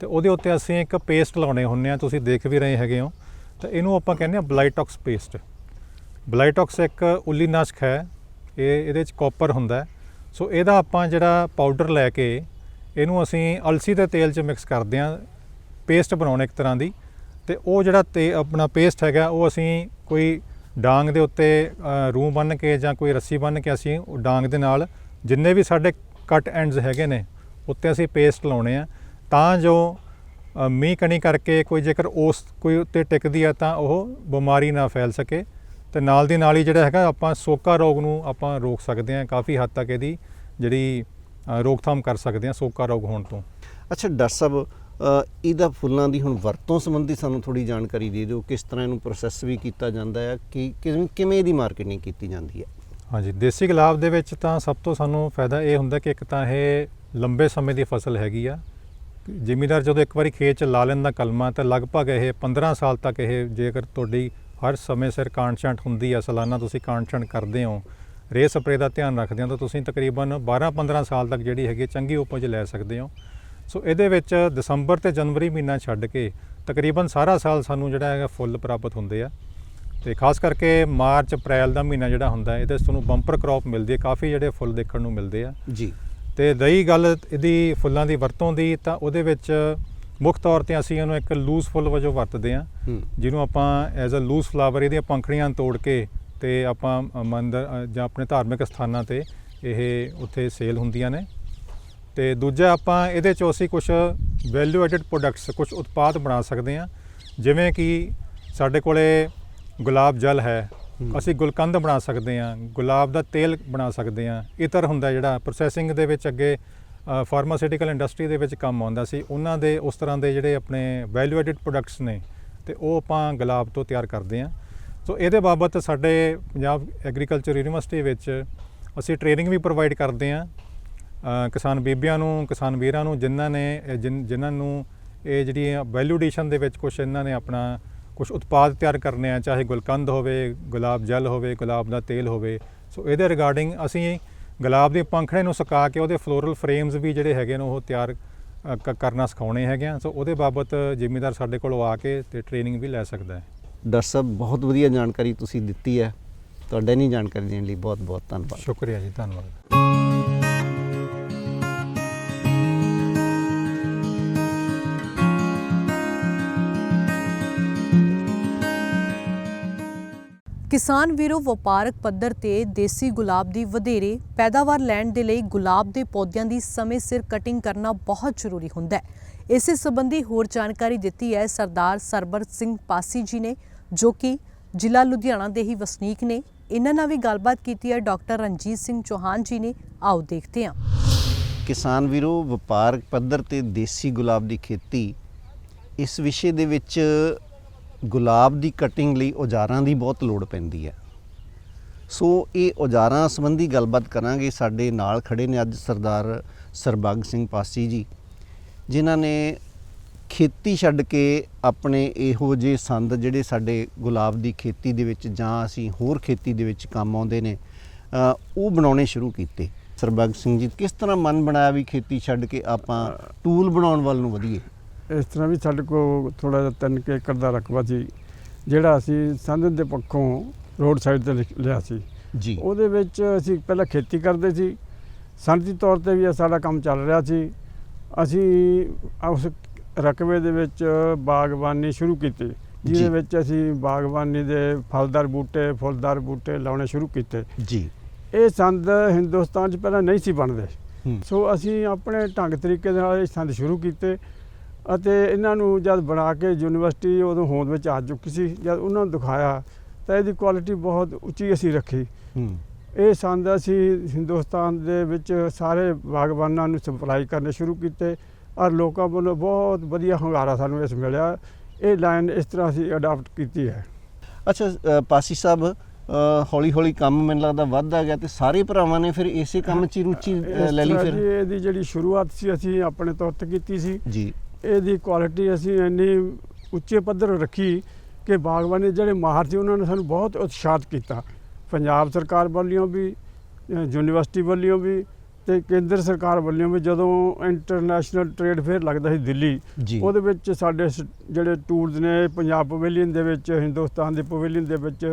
ਤੇ ਉਹਦੇ ਉੱਤੇ ਅਸੀਂ ਇੱਕ ਪੇਸਟ ਲਾਉਣੇ ਹੁੰਨੇ ਆ ਤੁਸੀਂ ਦੇਖ ਵੀ ਰਹੇ ਹੈਗੇ ਹੋ। ਤਾਂ ਇਹਨੂੰ ਆਪਾਂ ਕਹਿੰਦੇ ਆ ਬਲਾਈਟੌਕਸ ਪੇਸਟ। ਬਲਾਈਟੌਕਸ ਇੱਕ ਉੱਲੀਨਾਸ਼ਕ ਹੈ ਇਹ ਇਹਦੇ ਵਿੱਚ ਕਾਪਰ ਹੁੰਦਾ ਸੋ ਇਹਦਾ ਆਪਾਂ ਜਿਹੜਾ ਪਾਊਡਰ ਲੈ ਕੇ ਇਹਨੂੰ ਅਸੀਂ ਅਲਸੀ ਦੇ ਤੇਲ 'ਚ ਮਿਕਸ ਕਰਦੇ ਹਾਂ ਪੇਸਟ ਬਣਾਉਣ ਇੱਕ ਤਰ੍ਹਾਂ ਦੀ। ਤੇ ਉਹ ਜਿਹੜਾ ਤੇ ਆਪਣਾ ਪੇਸਟ ਹੈਗਾ ਉਹ ਅਸੀਂ ਕੋਈ ਡਾਂਗ ਦੇ ਉੱਤੇ ਅ, ਰੂੰ ਬੰਨ ਕੇ ਜਾਂ ਕੋਈ ਰੱਸੀ ਬੰਨ ਕੇ ਅਸੀਂ ਉਹ ਡਾਂਗ ਦੇ ਨਾਲ ਜਿੰਨੇ ਵੀ ਸਾਡੇ ਕੱਟ ਐਂਡਸ ਹੈਗੇ ਨੇ ਉੱਤੇ ਅਸੀਂ ਪੇਸਟ ਲਾਉਣੇ ਆ। ਤਾਂ ਜੋ ਮੀਂਹ ਕਣੀ ਕਰਕੇ ਕੋਈ ਜੇਕਰ ਉਸ ਕੋਈ ਉੱਤੇ ਟਿਕਦੀ ਆ ਤਾਂ ਉਹ ਬਿਮਾਰੀ ਨਾ ਫੈਲ ਸਕੇ। ਤੇ ਨਾਲ ਦੀ ਨਾਲ ਹੀ ਜਿਹੜਾ ਹੈਗਾ ਆਪਾਂ ਸੋਕਾ ਰੋਗ ਨੂੰ ਆਪਾਂ ਰੋਕ ਸਕਦੇ ਹਾਂ ਕਾਫੀ ਹੱਦ ਤੱਕ ਇਹਦੀ ਜਿਹੜੀ ਰੋਕਥਾਮ ਕਰ ਸਕਦੇ ਹਾਂ ਸੋਕਾ ਰੋਗ ਹੋਣ ਤੋਂ। ਅੱਛਾ ਡਾਕਟਰ ਸਾਹਿਬ ਇਹਦਾ ਫੁੱਲਾਂ ਦੀ ਹੁਣ ਵਰਤੋਂ ਸੰਬੰਧੀ ਸਾਨੂੰ ਥੋੜੀ ਜਾਣਕਾਰੀ ਦੇ ਦਿਓ ਕਿਸ ਤਰ੍ਹਾਂ ਇਹਨੂੰ ਪ੍ਰੋਸੈਸ ਵੀ ਕੀਤਾ ਜਾਂਦਾ ਹੈ ਕਿ ਕਿਵੇਂ ਕਿਵੇਂ ਇਹਦੀ ਮਾਰਕੀਟਿੰਗ ਕੀਤੀ ਜਾਂਦੀ ਹੈ? ਹਾਂਜੀ ਦੇਸੀ ਗੁਲਾਬ ਦੇ ਵਿੱਚ ਤਾਂ ਸਭ ਤੋਂ ਸਾਨੂੰ ਫਾਇਦਾ ਇਹ ਹੁੰਦਾ ਕਿ ਇੱਕ ਤਾਂ ਇਹ ਲੰਬੇ ਸਮੇਂ ਦੀ ਫਸਲ ਹੈਗੀ ਆ। ਜ਼ਿਮੀਦਾਰ ਜਦੋਂ ਇੱਕ ਵਾਰੀ ਖੇਤ ਚ ਲਾ ਲੈਂਦਾ ਕਲਮਾ ਤਾਂ ਲਗਭਗ ਇਹ 15 ਸਾਲ ਤੱਕ ਇਹ ਜੇਕਰ ਤੁਹਾਡੀ ਹਰ ਸਮੇਂ ਸਿਰ ਕਾਂਟਛੰਟ ਹੁੰਦੀ ਆ ਸਾਲਾਨਾ ਤੁਸੀਂ ਕਾਂਟਛੰਟ ਕਰਦੇ ਹੋ ਰੇ ਸਪਰੇ ਦਾ ਧਿਆਨ ਰੱਖਦੇ ਹੋ ਤਾਂ ਤੁਸੀਂ ਤਕਰੀਬਨ 12-15 ਸਾਲ ਤੱਕ ਜਿਹੜੀ ਹੈਗੀ ਚੰਗੀ ਉਪਜ ਲੈ ਸਕਦੇ ਹੋ। ਸੋ ਇਹਦੇ ਵਿੱਚ ਦਸੰਬਰ ਤੇ ਜਨਵਰੀ ਮਹੀਨਾ ਛੱਡ ਕੇ ਤਕਰੀਬਨ ਸਾਰਾ ਸਾਲ ਸਾਨੂੰ ਜਿਹੜਾ ਹੈਗਾ ਫੁੱਲ ਪ੍ਰਾਪਤ ਹੁੰਦੇ ਆ। ਤੇ ਖਾਸ ਕਰਕੇ ਮਾਰਚ ਅਪ੍ਰੈਲ ਦਾ ਮਹੀਨਾ ਜਿਹੜਾ ਹੁੰਦਾ ਹੈ, ਇਹਦੇ 'ਚ ਤੁਹਾਨੂੰ ਬੰਪਰ ਕ੍ਰੌਪ ਮਿਲਦੀ ਹੈ ਕਾਫੀ ਜਿਹੜੇ ਫੁੱਲ ਦੇਖਣ ਨੂੰ ਮਿਲਦੇ ਆ। ਜੀ। ਤੇ ਰਹੀ ਗੱਲ ਇਹਦੀ ਫੁੱਲਾਂ ਦੀ ਵਰਤੋਂ ਦੀ ਤਾਂ ਉਹਦੇ ਵਿੱਚ ਮੁੱਖ ਤੌਰ ਤੇ ਅਸੀਂ ਇਹਨੂੰ ਇੱਕ ਲੂਜ਼ ਫੁੱਲ ਵਜੋਂ ਵਰਤਦੇ ਆ ਜਿਹਨੂੰ ਆਪਾਂ ਐਜ਼ ਅ ਲੂਜ਼ ਫਲਾਵਰ ਇਹਦੀਆਂ ਪੰਖੜੀਆਂ ਤੋੜ ਕੇ ਤੇ ਆਪਾਂ ਮੰਦਰ ਜਾਂ ਆਪਣੇ ਧਾਰਮਿਕ ਸਥਾਨਾਂ ਤੇ ਇਹ ਉੱਥੇ ਸੇਲ ਹੁੰਦੀਆਂ ਨੇ। ਤੇ ਦੂਜਾ ਆਪਾਂ ਇਹਦੇ ਚੋਂ ਅਸੀਂ ਕੁਝ ਵੈਲਿਊ ਐਡਡ ਪ੍ਰੋਡਕਟਸ ਕੁਝ ਉਤਪਾਦ ਬਣਾ ਸਕਦੇ ਹਾਂ। ਜਿਵੇਂ ਕਿ ਸਾਡੇ ਕੋਲੇ ਗੁਲਾਬ ਜਲ ਹੈ। ਅਸੀਂ ਗੁਲਕੰਦ ਬਣਾ ਸਕਦੇ ਹਾਂ। ਗੁਲਾਬ ਦਾ ਤੇਲ ਬਣਾ ਸਕਦੇ ਹਾਂ। ਇਤਰ ਹੁੰਦਾ ਜਿਹੜਾ ਪ੍ਰੋਸੈਸਿੰਗ ਦੇ ਵਿੱਚ ਅੱਗੇ ਫਾਰਮਾਸਿਊਟੀਕਲ ਇੰਡਸਟਰੀ ਦੇ ਵਿੱਚ ਕੰਮ ਆਉਂਦਾ ਸੀ। ਉਹਨਾਂ ਦੇ ਉਸ ਤਰ੍ਹਾਂ ਦੇ ਜਿਹੜੇ ਆਪਣੇ ਵੈਲਿਊ ਐਡਡ ਪ੍ਰੋਡਕਟਸ ਨੇ, ਤੇ ਉਹ ਆਪਾਂ ਗੁਲਾਬ ਤੋਂ ਤਿਆਰ ਕਰਦੇ ਹਾਂ। ਸੋ ਇਹਦੇ ਬਾਬਤ ਸਾਡੇ ਪੰਜਾਬ ਐਗਰੀਕਲਚਰ ਯੂਨੀਵਰਸਿਟੀ ਵਿੱਚ ਅਸੀਂ ਟ੍ਰੇਨਿੰਗ ਵੀ ਪ੍ਰੋਵਾਈਡ ਕਰਦੇ ਹਾਂ। ਕਿਸਾਨ ਬੀਬੀਆਂ ਨੂੰ, ਕਿਸਾਨ ਵੀਰਾਂ ਨੂੰ, ਜਿਨ੍ਹਾਂ ਨੇ ਇਹ ਜਿਨ੍ਹਾਂ ਨੂੰ ਇਹ ਜਿਹੜੀ ਵੈਲਿਊ ਐਡੀਸ਼ਨ ਦੇ ਵਿੱਚ ਕੁਝ ਇਹਨਾਂ ਨੇ ਆਪਣਾ ਕੁਝ ਉਤਪਾਦ ਤਿਆਰ ਕਰਨੇ ਆ, ਚਾਹੇ ਗੁਲਕੰਦ ਹੋਵੇ, ਗੁਲਾਬ ਜਲ ਹੋਵੇ, ਗੁਲਾਬ ਦਾ ਤੇਲ ਹੋਵੇ। ਸੋ ਇਹਦੇ ਰਿਗਾਰਡਿੰਗ ਅਸੀਂ ਗੁਲਾਬ ਦੇ ਪੰਖੜੇ ਨੂੰ ਸੁਕਾ ਕੇ ਉਹਦੇ ਫਲੋਰਲ ਫਰੇਮਸ ਵੀ ਜਿਹੜੇ ਹੈਗੇ ਨੇ ਉਹ ਤਿਆਰ ਕਰਨਾ ਸਿਖਾਉਣੇ ਹੈਗੇ ਆ। ਸੋ ਉਹਦੇ ਬਾਬਤ ਜ਼ਿਮੀਦਾਰ ਸਾਡੇ ਕੋਲ ਆ ਕੇ ਤੇ ਟ੍ਰੇਨਿੰਗ ਵੀ ਲੈ ਸਕਦਾ ਹੈ। ਡਾਕਟਰ ਸਾਹਿਬ ਬਹੁਤ ਵਧੀਆ ਜਾਣਕਾਰੀ ਤੁਸੀਂ ਦਿੱਤੀ ਹੈ। ਤੁਹਾਡਾ ਨਹੀਂ ਜਾਣਕਾਰੀ ਦੇਣ ਲਈ ਬਹੁਤ ਬਹੁਤ ਧੰਨਵਾਦ। ਸ਼ੁਕਰੀਆ ਜੀ ਧੰਨਵਾਦ। ਕਿਸਾਨ ਵੀਰੋ, ਵਪਾਰਕ ਪੱਧਰ ਤੇ ਦੇਸੀ ਗੁਲਾਬ ਦੀ ਵਧੇਰੇ ਪੈਦਾਵਾਰ ਲੈਣ ਦੇ ਲਈ ਗੁਲਾਬ ਦੇ ਪੌਦਿਆਂ ਦੀ ਸਮੇਂ ਸਿਰ ਕਟਿੰਗ ਕਰਨਾ ਬਹੁਤ ਜ਼ਰੂਰੀ ਹੁੰਦਾ ਹੈ। ਇਸੇ ਸੰਬੰਧੀ ਹੋਰ ਜਾਣਕਾਰੀ ਦਿੱਤੀ ਹੈ ਸਰਦਾਰ ਸਰਬਰ ਸਿੰਘ ਪਾਸੀ ਜੀ ਨੇ, ਜੋ ਕਿ ਜ਼ਿਲ੍ਹਾ ਲੁਧਿਆਣਾ ਦੇ ਹੀ ਵਸਨੀਕ ਨੇ। ਇਹਨਾਂ ਨਾਲ ਵੀ ਗੱਲਬਾਤ ਕੀਤੀ ਹੈ ਡਾਕਟਰ ਰਣਜੀਤ ਸਿੰਘ ਚੌਹਾਨ ਜੀ ਨੇ। ਆਓ ਦੇਖਦੇ ਹਾਂ। ਕਿਸਾਨ ਵੀਰੋ, ਵਪਾਰਕ ਪੱਧਰ ਤੇ ਦੇਸੀ ਗੁਲਾਬ ਦੀ ਖੇਤੀ ਇਸ ਵਿਸ਼ੇ ਦੇ ਵਿੱਚ ਗੁਲਾਬ ਦੀ ਕਟਿੰਗ ਲਈ ਔਜ਼ਾਰਾਂ ਦੀ ਬਹੁਤ ਲੋੜ ਪੈਂਦੀ ਹੈ। ਸੋ ਇਹ ਔਜ਼ਾਰਾਂ ਸੰਬੰਧੀ ਗੱਲਬਾਤ ਕਰਾਂਗੇ। ਸਾਡੇ ਨਾਲ ਖੜੇ ਨੇ ਅੱਜ ਸਰਦਾਰ ਸਰਬੱਗ ਸਿੰਘ ਪਾਸੀ ਜੀ ਜਿਨ੍ਹਾਂ ਨੇ ਖੇਤੀ ਛੱਡ ਕੇ ਆਪਣੇ ਇਹੋ ਜਿਹੇ ਸੰਦ ਜਿਹੜੇ ਸਾਡੇ ਗੁਲਾਬ ਦੀ ਖੇਤੀ ਦੇ ਵਿੱਚ ਜਾਂ ਅਸੀਂ ਹੋਰ ਖੇਤੀ ਦੇ ਵਿੱਚ ਕੰਮ ਆਉਂਦੇ ਨੇ ਉਹ ਬਣਾਉਣੇ ਸ਼ੁਰੂ ਕੀਤੇ। ਸਰਬੱਗ ਸਿੰਘ ਜੀ ਕਿਸ ਤਰ੍ਹਾਂ ਮਨ ਬਣਾਇਆ ਵੀ ਖੇਤੀ ਛੱਡ ਕੇ ਆਪਾਂ ਟੂਲ ਬਣਾਉਣ ਵੱਲ ਨੂੰ ਵਧੀਏ? ਇਸ ਤਰ੍ਹਾਂ ਵੀ ਸਾਡੇ ਕੋਲ ਥੋੜਾ ਜਿਹਾ ਤਿੰਨ ਕੁ ਏਕੜ ਦਾ ਰਕਬਾ ਸੀ ਜਿਹੜਾ ਅਸੀਂ ਸੰਦ ਦੇ ਪੱਖੋਂ ਰੋਡ ਸਾਈਡ ਤੇ ਲਿਆ ਸੀ। ਜੀ। ਉਹਦੇ ਵਿੱਚ ਅਸੀਂ ਪਹਿਲਾਂ ਖੇਤੀ ਕਰਦੇ ਸੀ। ਸੰਦੀ ਤੌਰ ਤੇ ਵੀ ਸਾਡਾ ਕੰਮ ਚੱਲ ਰਿਹਾ ਸੀ। ਅਸੀਂ ਉਸ ਰਕਬੇ ਦੇ ਵਿੱਚ ਬਾਗਬਾਨੀ ਸ਼ੁਰੂ ਕੀਤੀ। ਜਿਹਦੇ ਵਿੱਚ ਅਸੀਂ ਬਾਗਬਾਨੀ ਦੇ ਫਲਦਾਰ ਬੂਟੇ ਫੁੱਲਦਾਰ ਬੂਟੇ ਲਾਉਣੇ ਸ਼ੁਰੂ ਕੀਤੇ। ਜੀ। ਇਹ ਸੰਦ ਹਿੰਦੁਸਤਾਨ 'ਚ ਪਹਿਲਾਂ ਨਹੀਂ ਸੀ ਬਣਦੇ। ਸੋ ਅਸੀਂ ਆਪਣੇ ਢੰਗ ਤਰੀਕੇ ਦੇ ਨਾਲ ਇਹ ਸੰਦ ਸ਼ੁਰੂ ਕੀਤੇ। ਅਤੇ ਇਹਨਾਂ ਨੂੰ ਜਦ ਬਣਾ ਕੇ ਯੂਨੀਵਰਸਿਟੀ ਉਦੋਂ ਹੋਂਦ ਵਿੱਚ ਆ ਚੁੱਕੀ ਸੀ ਜਦ ਉਹਨਾਂ ਨੂੰ ਦਿਖਾਇਆ ਤਾਂ ਇਹਦੀ ਕੁਆਲਿਟੀ ਬਹੁਤ ਉੱਚੀ ਅਸੀਂ ਰੱਖੀ। ਇਹ ਸੰਦ ਅਸੀਂ ਹਿੰਦੁਸਤਾਨ ਦੇ ਵਿੱਚ ਸਾਰੇ ਬਾਗਬਾਨਾਂ ਨੂੰ ਸਪਲਾਈ ਕਰਨੇ ਸ਼ੁਰੂ ਕੀਤੇ ਔਰ ਲੋਕਾਂ ਵੱਲੋਂ ਬਹੁਤ ਵਧੀਆ ਹੁੰਗਾਰਾ ਸਾਨੂੰ ਇਸ ਮਿਲਿਆ। ਇਹ ਲਾਈਨ ਇਸ ਤਰ੍ਹਾਂ ਅਸੀਂ ਅਡਾਪਟ ਕੀਤੀ ਹੈ। ਅੱਛਾ ਪਾਸੀ ਸਾਹਿਬ ਹੌਲੀ ਹੌਲੀ ਕੰਮ ਮੈਨੂੰ ਲੱਗਦਾ ਵੱਧਦਾ ਗਿਆ ਤੇ ਸਾਰੇ ਭਰਾਵਾਂ ਨੇ ਫਿਰ ਇਸੇ ਕੰਮ 'ਚ ਰੁਚੀ ਲੈ ਲਈ ਫਿਰ? ਇਹਦੀ ਜਿਹੜੀ ਸ਼ੁਰੂਆਤ ਸੀ ਅਸੀਂ ਆਪਣੇ ਤੌਰ ਤੇ ਕੀਤੀ ਸੀ। ਜੀ। ਇਹਦੀ ਕੁਆਲਿਟੀ ਅਸੀਂ ਇੰਨੀ ਉੱਚੇ ਪੱਧਰ ਰੱਖੀ ਕਿ ਬਾਗਬਾਨੀ ਜਿਹੜੇ ਮਾਹਰ ਸੀ ਉਹਨਾਂ ਨੇ ਸਾਨੂੰ ਬਹੁਤ ਉਤਸ਼ਾਹਿਤ ਕੀਤਾ। ਪੰਜਾਬ ਸਰਕਾਰ ਵੱਲੋਂ ਵੀ ਯੂਨੀਵਰਸਿਟੀ ਵੱਲੋਂ ਵੀ ਤੇ ਕੇਂਦਰ ਸਰਕਾਰ ਵੱਲੋਂ ਵੀ ਜਦੋਂ ਇੰਟਰਨੈਸ਼ਨਲ ਟ੍ਰੇਡ ਫੇਅਰ ਲੱਗਦਾ ਸੀ ਦਿੱਲੀ ਉਹਦੇ ਵਿੱਚ ਸਾਡੇ ਜਿਹੜੇ ਟੂਰਸ ਨੇ ਪੰਜਾਬ ਪਵੇਲੀਅਨ ਦੇ ਵਿੱਚ ਹਿੰਦੁਸਤਾਨ ਦੇ ਪਵੇਲੀਅਨ ਦੇ ਵਿੱਚ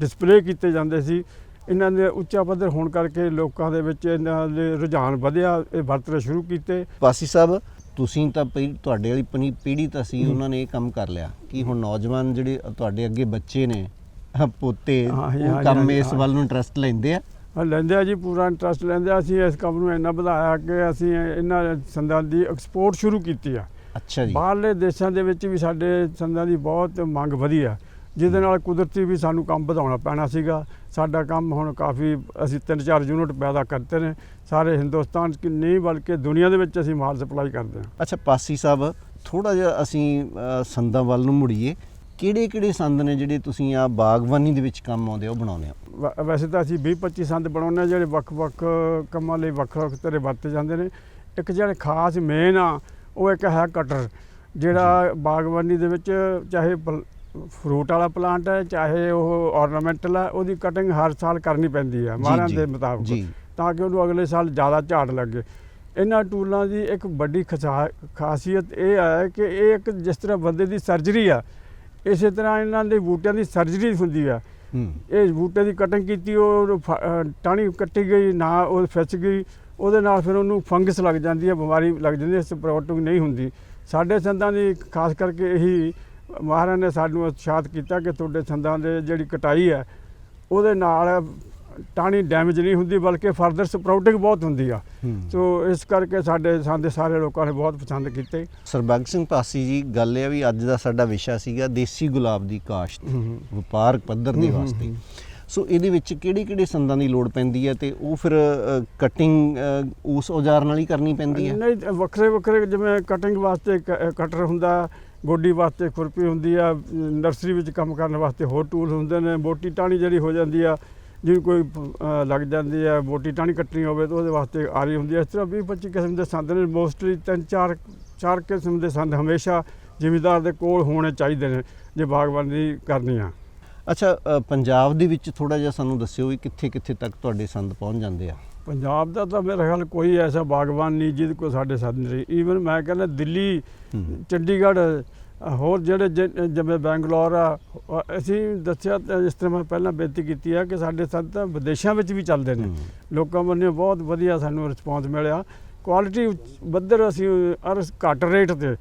ਡਿਸਪਲੇ ਕੀਤੇ ਜਾਂਦੇ ਸੀ। ਇਹਨਾਂ ਦੇ ਉੱਚਾ ਪੱਧਰ ਹੋਣ ਕਰਕੇ ਲੋਕਾਂ ਦੇ ਵਿੱਚ ਇਹਨਾਂ ਦੇ ਰੁਝਾਨ ਵਧਿਆ ਇਹ ਵਰਤਣੇ ਸ਼ੁਰੂ ਕੀਤੇ। ਪਾਸੀ ਸਾਹਿਬ ਤੁਸੀਂ ਤਾਂ ਪਈ ਤੁਹਾਡੇ ਵਾਲੀ ਪਨੀ ਪੀੜ੍ਹੀ ਤਾਂ ਸੀ ਉਹਨਾਂ ਨੇ ਇਹ ਕੰਮ ਕਰ ਲਿਆ ਕਿ ਹੁਣ ਨੌਜਵਾਨ ਜਿਹੜੇ ਤੁਹਾਡੇ ਅੱਗੇ ਬੱਚੇ ਨੇ ਪੋਤੇ ਹਾਂਜੀ, ਉਹ ਹਾਂਜੀ, ਕੰਮ ਹਾਂਜੀ, ਇਸ ਵੱਲ ਨੂੰ ਇੰਟਰਸਟ ਲੈਂਦੇ ਆ? ਹਾਂ, ਲੈਂਦੇ ਆ ਜੀ ਪੂਰਾ ਇੰਟਰਸਟ ਲੈਂਦੇ ਆ। ਅਸੀਂ ਇਸ ਕੰਮ ਨੂੰ ਇੰਨਾ ਵਧਾਇਆ ਕਿ ਅਸੀਂ ਇਹਨਾਂ ਸੰਦਾਂ ਦੀ ਐਕਸਪੋਰਟ ਸ਼ੁਰੂ ਕੀਤੀ ਆ। ਅੱਛਾ ਜੀ। ਬਾਹਰਲੇ ਦੇਸ਼ਾਂ ਦੇ ਵਿੱਚ ਵੀ ਸਾਡੇ ਸੰਦਾਂ ਦੀ ਬਹੁਤ ਮੰਗ ਵਧੀ ਆ। ਜਿਹਦੇ ਨਾਲ ਕੁਦਰਤੀ ਵੀ ਸਾਨੂੰ ਕੰਮ ਵਧਾਉਣਾ ਪੈਣਾ ਸੀਗਾ। ਸਾਡਾ ਕੰਮ ਹੁਣ ਕਾਫੀ ਅਸੀਂ ਤਿੰਨ ਚਾਰ ਯੂਨਿਟ ਪੈਦਾ ਕਰਤੇ ਨੇ। ਸਾਰੇ ਹਿੰਦੁਸਤਾਨ 'ਚ ਨਹੀਂ ਬਲਕਿ ਦੁਨੀਆ ਦੇ ਵਿੱਚ ਅਸੀਂ ਮਾਲ ਸਪਲਾਈ ਕਰਦੇ ਹਾਂ। ਅੱਛਾ ਪਾਸੀ ਸਾਹਿਬ ਥੋੜਾ ਜਿਹਾ ਅਸੀਂ ਸੰਦਾਂ ਵੱਲ ਨੂੰ ਮੁੜੀਏ। ਕਿਹੜੇ ਕਿਹੜੇ ਸੰਦ ਨੇ ਜਿਹੜੇ ਤੁਸੀਂ ਆ ਬਾਗਬਾਨੀ ਦੇ ਵਿੱਚ ਕੰਮ ਆਉਂਦੇ ਆ ਉਹ ਬਣਾਉਂਦੇ ਆ ਵ- ਵੈਸੇ ਤਾਂ ਅਸੀਂ 20 25 ਸੰਦ ਬਣਾਉਂਦੇ ਹਾਂ ਜਿਹੜੇ ਵੱਖ-ਵੱਖ ਕੰਮਾਂ ਲਈ ਵੱਖ-ਵੱਖ ਤਰ੍ਹਾਂ ਵਰਤੇ ਜਾਂਦੇ ਨੇ। ਇੱਕ ਜਿਹੜੇ ਖਾਸ ਮੇਨ ਆ ਉਹ ਇੱਕ ਹੈ ਕਟਰ ਜਿਹੜਾ ਬਾਗਬਾਨੀ ਦੇ ਵਿੱਚ ਚਾਹੇ ਫਰੂਟ ਵਾਲਾ ਪਲਾਂਟ ਹੈ ਚਾਹੇ ਉਹ ਆਰਨਾਮੈਂਟਲ ਹੈ ਉਹਦੀ ਕਟਿੰਗ ਹਰ ਸਾਲ ਕਰਨੀ ਪੈਂਦੀ ਹੈ ਮਾਰਾਂ ਦੇ ਮੁਤਾਬਕ ਤਾਂ ਕਿ ਉਹਨੂੰ ਅਗਲੇ ਸਾਲ ਜ਼ਿਆਦਾ ਝਾੜ ਲੱਗੇ। ਇਹਨਾਂ ਟੂਲਾਂ ਦੀ ਇੱਕ ਵੱਡੀ ਖਸਾ- ਖਾਸੀਅਤ ਇਹ ਹੈ ਕਿ ਇਹ ਇੱਕ ਜਿਸ ਤਰ੍ਹਾਂ ਬੰਦੇ ਦੀ ਸਰਜਰੀ ਆ ਇਸੇ ਤਰ੍ਹਾਂ ਇਹਨਾਂ ਦੇ ਬੂਟਿਆਂ ਦੀ ਸਰਜਰੀ ਹੁੰਦੀ ਆ। ਇਹ ਬੂਟੇ ਦੀ ਕਟਿੰਗ ਕੀਤੀ ਉਹ ਟਾਹਣੀ ਕੱਟੀ ਗਈ ਨਾ ਉਹ ਫਿਸ ਗਈ ਉਹਦੇ ਨਾਲ ਫਿਰ ਉਹਨੂੰ ਫੰਗਸ ਲੱਗ ਜਾਂਦੀ ਹੈ ਬਿਮਾਰੀ ਲੱਗ ਜਾਂਦੀ ਹੈ ਸਪਰੋਟਿੰਗ ਨਹੀਂ ਹੁੰਦੀ। ਸਾਡੇ ਸੰਦਾਂ ਦੀ ਖਾਸ ਕਰਕੇ ਇਹੀ ਮਹਾਰਾਜ ਨੇ ਸਾਨੂੰ ਉਤਸ਼ਾਹਿਤ ਕੀਤਾ ਕਿ ਤੁਹਾਡੇ ਸੰਦਾਂ ਦੇ ਜਿਹੜੀ ਕਟਾਈ ਹੈ ਉਹਦੇ ਨਾਲ ਟਾਹਣੀ ਡੈਮੇਜ ਨਹੀਂ ਹੁੰਦੀ ਬਲਕਿ ਫਰਦਰ ਸਪਰੋਟਿੰਗ ਬਹੁਤ ਹੁੰਦੀ ਆ। ਸੋ ਇਸ ਕਰਕੇ ਸਾਡੇ ਸੰਦ ਸਾਰੇ ਲੋਕਾਂ ਨੇ ਬਹੁਤ ਪਸੰਦ ਕੀਤੇ। ਸਰਬੱਗ ਸਿੰਘ ਪਾਸੀ ਜੀ ਗੱਲ ਇਹ ਵੀ ਅੱਜ ਦਾ ਸਾਡਾ ਵਿਸ਼ਾ ਸੀਗਾ ਦੇਸੀ ਗੁਲਾਬ ਦੀ ਕਾਸ਼ਤ ਵਪਾਰਕ ਪੱਧਰ ਦੇ ਵਾਸਤੇ। ਸੋ ਇਹਦੇ ਵਿੱਚ ਕਿਹੜੀ ਕਿਹੜੇ ਸੰਦਾਂ ਦੀ ਲੋੜ ਪੈਂਦੀ ਹੈ ਤੇ ਉਹ ਫਿਰ ਕਟਿੰਗ ਉਸ ਔਜ਼ਾਰ ਨਾਲ ਹੀ ਕਰਨੀ ਪੈਂਦੀ ਹੈ? ਨਹੀਂ ਵੱਖਰੇ ਵੱਖਰੇ ਜਿਵੇਂ ਕਟਿੰਗ ਵਾਸਤੇ ਕਟਰ ਹੁੰਦਾ ਗੋਡੀ ਵਾਸਤੇ ਖੁਰਪੀ ਹੁੰਦੀ ਆ, ਨਰਸਰੀ ਵਿੱਚ ਕੰਮ ਕਰਨ ਵਾਸਤੇ ਹੋਰ ਟੂਲ ਹੁੰਦੇ ਨੇ ਮੋਟੀ ਟਾਣੀ ਜਿਹੜੀ ਹੋ ਜਾਂਦੀ ਆ, ਜਿਹਨੂੰ ਕੋਈ ਲੱਗ ਜਾਂਦੀ ਹੈ ਮੋਟੀ ਟਾਣੀ ਕੱਟਣੀ ਹੋਵੇ ਤਾਂ ਉਹਦੇ ਵਾਸਤੇ ਆਰੀ ਹੁੰਦੀ ਹੈ ਇਸ ਤਰ੍ਹਾਂ 20 25 ਕਿਸਮ ਦੇ ਸੰਦ ਨੇ, ਮੋਸਟਲੀ ਤਿੰਨ ਚਾਰ ਚਾਰ ਕਿਸਮ ਦੇ ਸੰਦ ਹਮੇਸ਼ਾ ਜ਼ਿਮੀਦਾਰ ਦੇ ਕੋਲ ਹੋਣੇ ਚਾਹੀਦੇ ਨੇ, ਜੇ ਬਾਗਬਾਨੀ ਕਰਨੀ ਆ। ਅੱਛਾ ਪੰਜਾਬ ਦੇ ਵਿੱਚ ਥੋੜਾ ਜਿਹਾ ਸਾਨੂੰ ਦੱਸਿਓ ਵੀ ਕਿੱਥੇ ਕਿੱਥੇ ਤੱਕ ਤੁਹਾਡੇ ਸੰਦ ਪਹੁੰਚ ਜਾਂਦੇ ਆ। ਪੰਜਾਬ ਦਾ ਤਾਂ ਮੇਰੇ ਖਿਆਲ ਕੋਈ ਐਸਾ ਬਾਗਬਾਨ ਨਹੀਂ ਜਿਹਦੇ ਕੋਲ ਸਾਡੇ ਨਹੀਂ ਈਵਨ ਮੈਂ ਕਹਿੰਦਾ ਦਿੱਲੀ। ਚੰਡੀਗੜ੍ਹ ਹੋਰ ਜਿਹੜੇ ਜਿਵੇਂ ਬੈਂਗਲੌਰ ਆ ਅਸੀਂ ਦੱਸਿਆ ਜਿਸ ਤਰ੍ਹਾਂ ਮੈਂ ਪਹਿਲਾਂ ਬੇਨਤੀ ਕੀਤੀ ਹੈ ਕਿ ਸਾਡੇ ਸੰਦ ਤਾਂ ਵਿਦੇਸ਼ਾਂ ਵਿੱਚ ਵੀ ਚੱਲਦੇ ਨੇ। ਲੋਕਾਂ ਵੱਲੋਂ ਬਹੁਤ ਵਧੀਆ ਸਾਨੂੰ ਰਿਸਪੌਂਸ ਮਿਲਿਆ। ਕੁਆਲਿਟੀ ਬੱਦਰ ਅਸੀਂ ਅਰ ਘੱਟ ਰੇਟ ਤੇ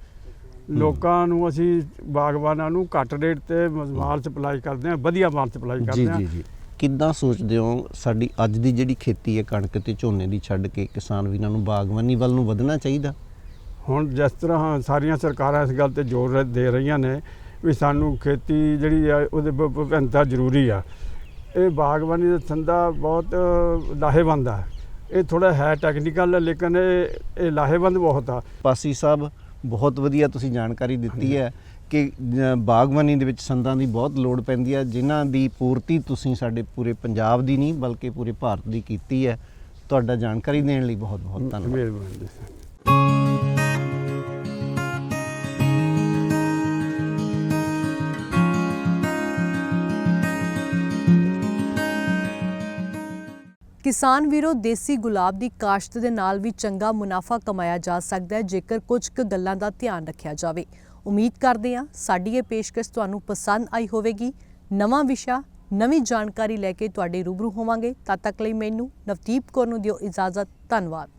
ਲੋਕਾਂ ਨੂੰ ਅਸੀਂ ਬਾਗਬਾਨਾਂ ਨੂੰ ਘੱਟ ਰੇਟ ਤੇ ਮਾਲ ਸਪਲਾਈ ਕਰਦੇ ਹਾਂ ਵਧੀਆ ਮਾਲ ਸਪਲਾਈ ਕਰਦੇ ਜੀ। ਕਿੱਦਾਂ ਸੋਚਦੇ ਹੋ ਸਾਡੀ ਅੱਜ ਦੀ ਜਿਹੜੀ ਖੇਤੀ ਹੈ ਕਣਕ ਤੇ ਝੋਨੇ ਦੀ ਛੱਡ ਕੇ ਕਿਸਾਨ ਵੀਰਾਂ ਨੂੰ ਬਾਗਬਾਨੀ ਵੱਲ ਨੂੰ ਵਧਣਾ ਚਾਹੀਦਾ? ਹੁਣ ਜਿਸ ਤਰ੍ਹਾਂ ਸਾਰੀਆਂ ਸਰਕਾਰਾਂ ਇਸ ਗੱਲ ਤੇ ਜ਼ੋਰ ਦੇ ਰਹੀਆਂ ਨੇ ਵੀ ਸਾਨੂੰ ਖੇਤੀ ਜਿਹੜੀ ਆ ਉਹਦੇ ਵਿਭਿੰਨਤਾ ਜ਼ਰੂਰੀ ਆ। ਇਹ ਬਾਗਬਾਨੀ ਦਾ ਧੰਦਾ ਬਹੁਤ ਲਾਹੇਵੰਦ ਆ। ਇਹ ਥੋੜਾ ਹੈ ਟੈਕਨੀਕਲ ਲੇਕਿਨ ਇਹ ਇਹ ਲਾਹੇਵੰਦ ਬਹੁਤ ਆ। ਪਾਸੀ ਸਾਹਿਬ ਬਹੁਤ ਵਧੀਆ ਤੁਸੀਂ ਜਾਣਕਾਰੀ ਦਿੱਤੀ ਹੈ। ਕਿ ਬਾਗਬਾਨੀ ਦੇ ਵਿੱਚ ਸੰਦਾਂ ਦੀ ਬਹੁਤ ਲੋੜ ਪੈਂਦੀ ਹੈ ਜਿਨ੍ਹਾਂ ਦੀ ਪੂਰਤੀ ਤੁਸੀਂ ਸਾਡੇ ਪੂਰੇ ਪੰਜਾਬ ਦੀ ਨਹੀਂ ਬਲਕਿ ਪੂਰੇ ਭਾਰਤ ਦੀ ਕੀਤੀ ਹੈ। ਤੁਹਾਡਾ ਜਾਣਕਾਰੀ ਦੇਣ ਲਈ ਬਹੁਤ ਬਹੁਤ ਧੰਨਵਾਦ। ਮਿਹਰਬਾਨੀ ਜੀ ਕਿਸਾਨ ਵੀਰੋ ਦੇਸੀ ਗੁਲਾਬ ਦੀ ਕਾਸ਼ਤ ਦੇ ਨਾਲ ਵੀ ਚੰਗਾ ਮੁਨਾਫਾ ਕਮਾਇਆ ਜਾ ਸਕਦਾ ਹੈ ਜੇਕਰ ਕੁਝ ਕੁ ਗੱਲਾਂ ਦਾ ਧਿਆਨ ਰੱਖਿਆ ਜਾਵੇ। ਉਮੀਦ ਕਰਦੇ ਹਾਂ ਸਾਡੀ ਇਹ ਪੇਸ਼ਕਸ਼ ਤੁਹਾਨੂੰ ਪਸੰਦ ਆਈ ਹੋਵੇਗੀ। ਨਵਾਂ ਵਿਸ਼ਾ, ਨਵੀਂ ਜਾਣਕਾਰੀ ਲੈ ਕੇ ਤੁਹਾਡੇ ਰੂਬਰੂ ਹੋਵਾਂਗੇ। ਤਦ ਤੱਕ ਲਈ ਮੈਨੂੰ ਨਵਦੀਪ ਕੌਰ ਨੂੰ ਦਿਓ ਇਜਾਜ਼ਤ। ਧੰਨਵਾਦ।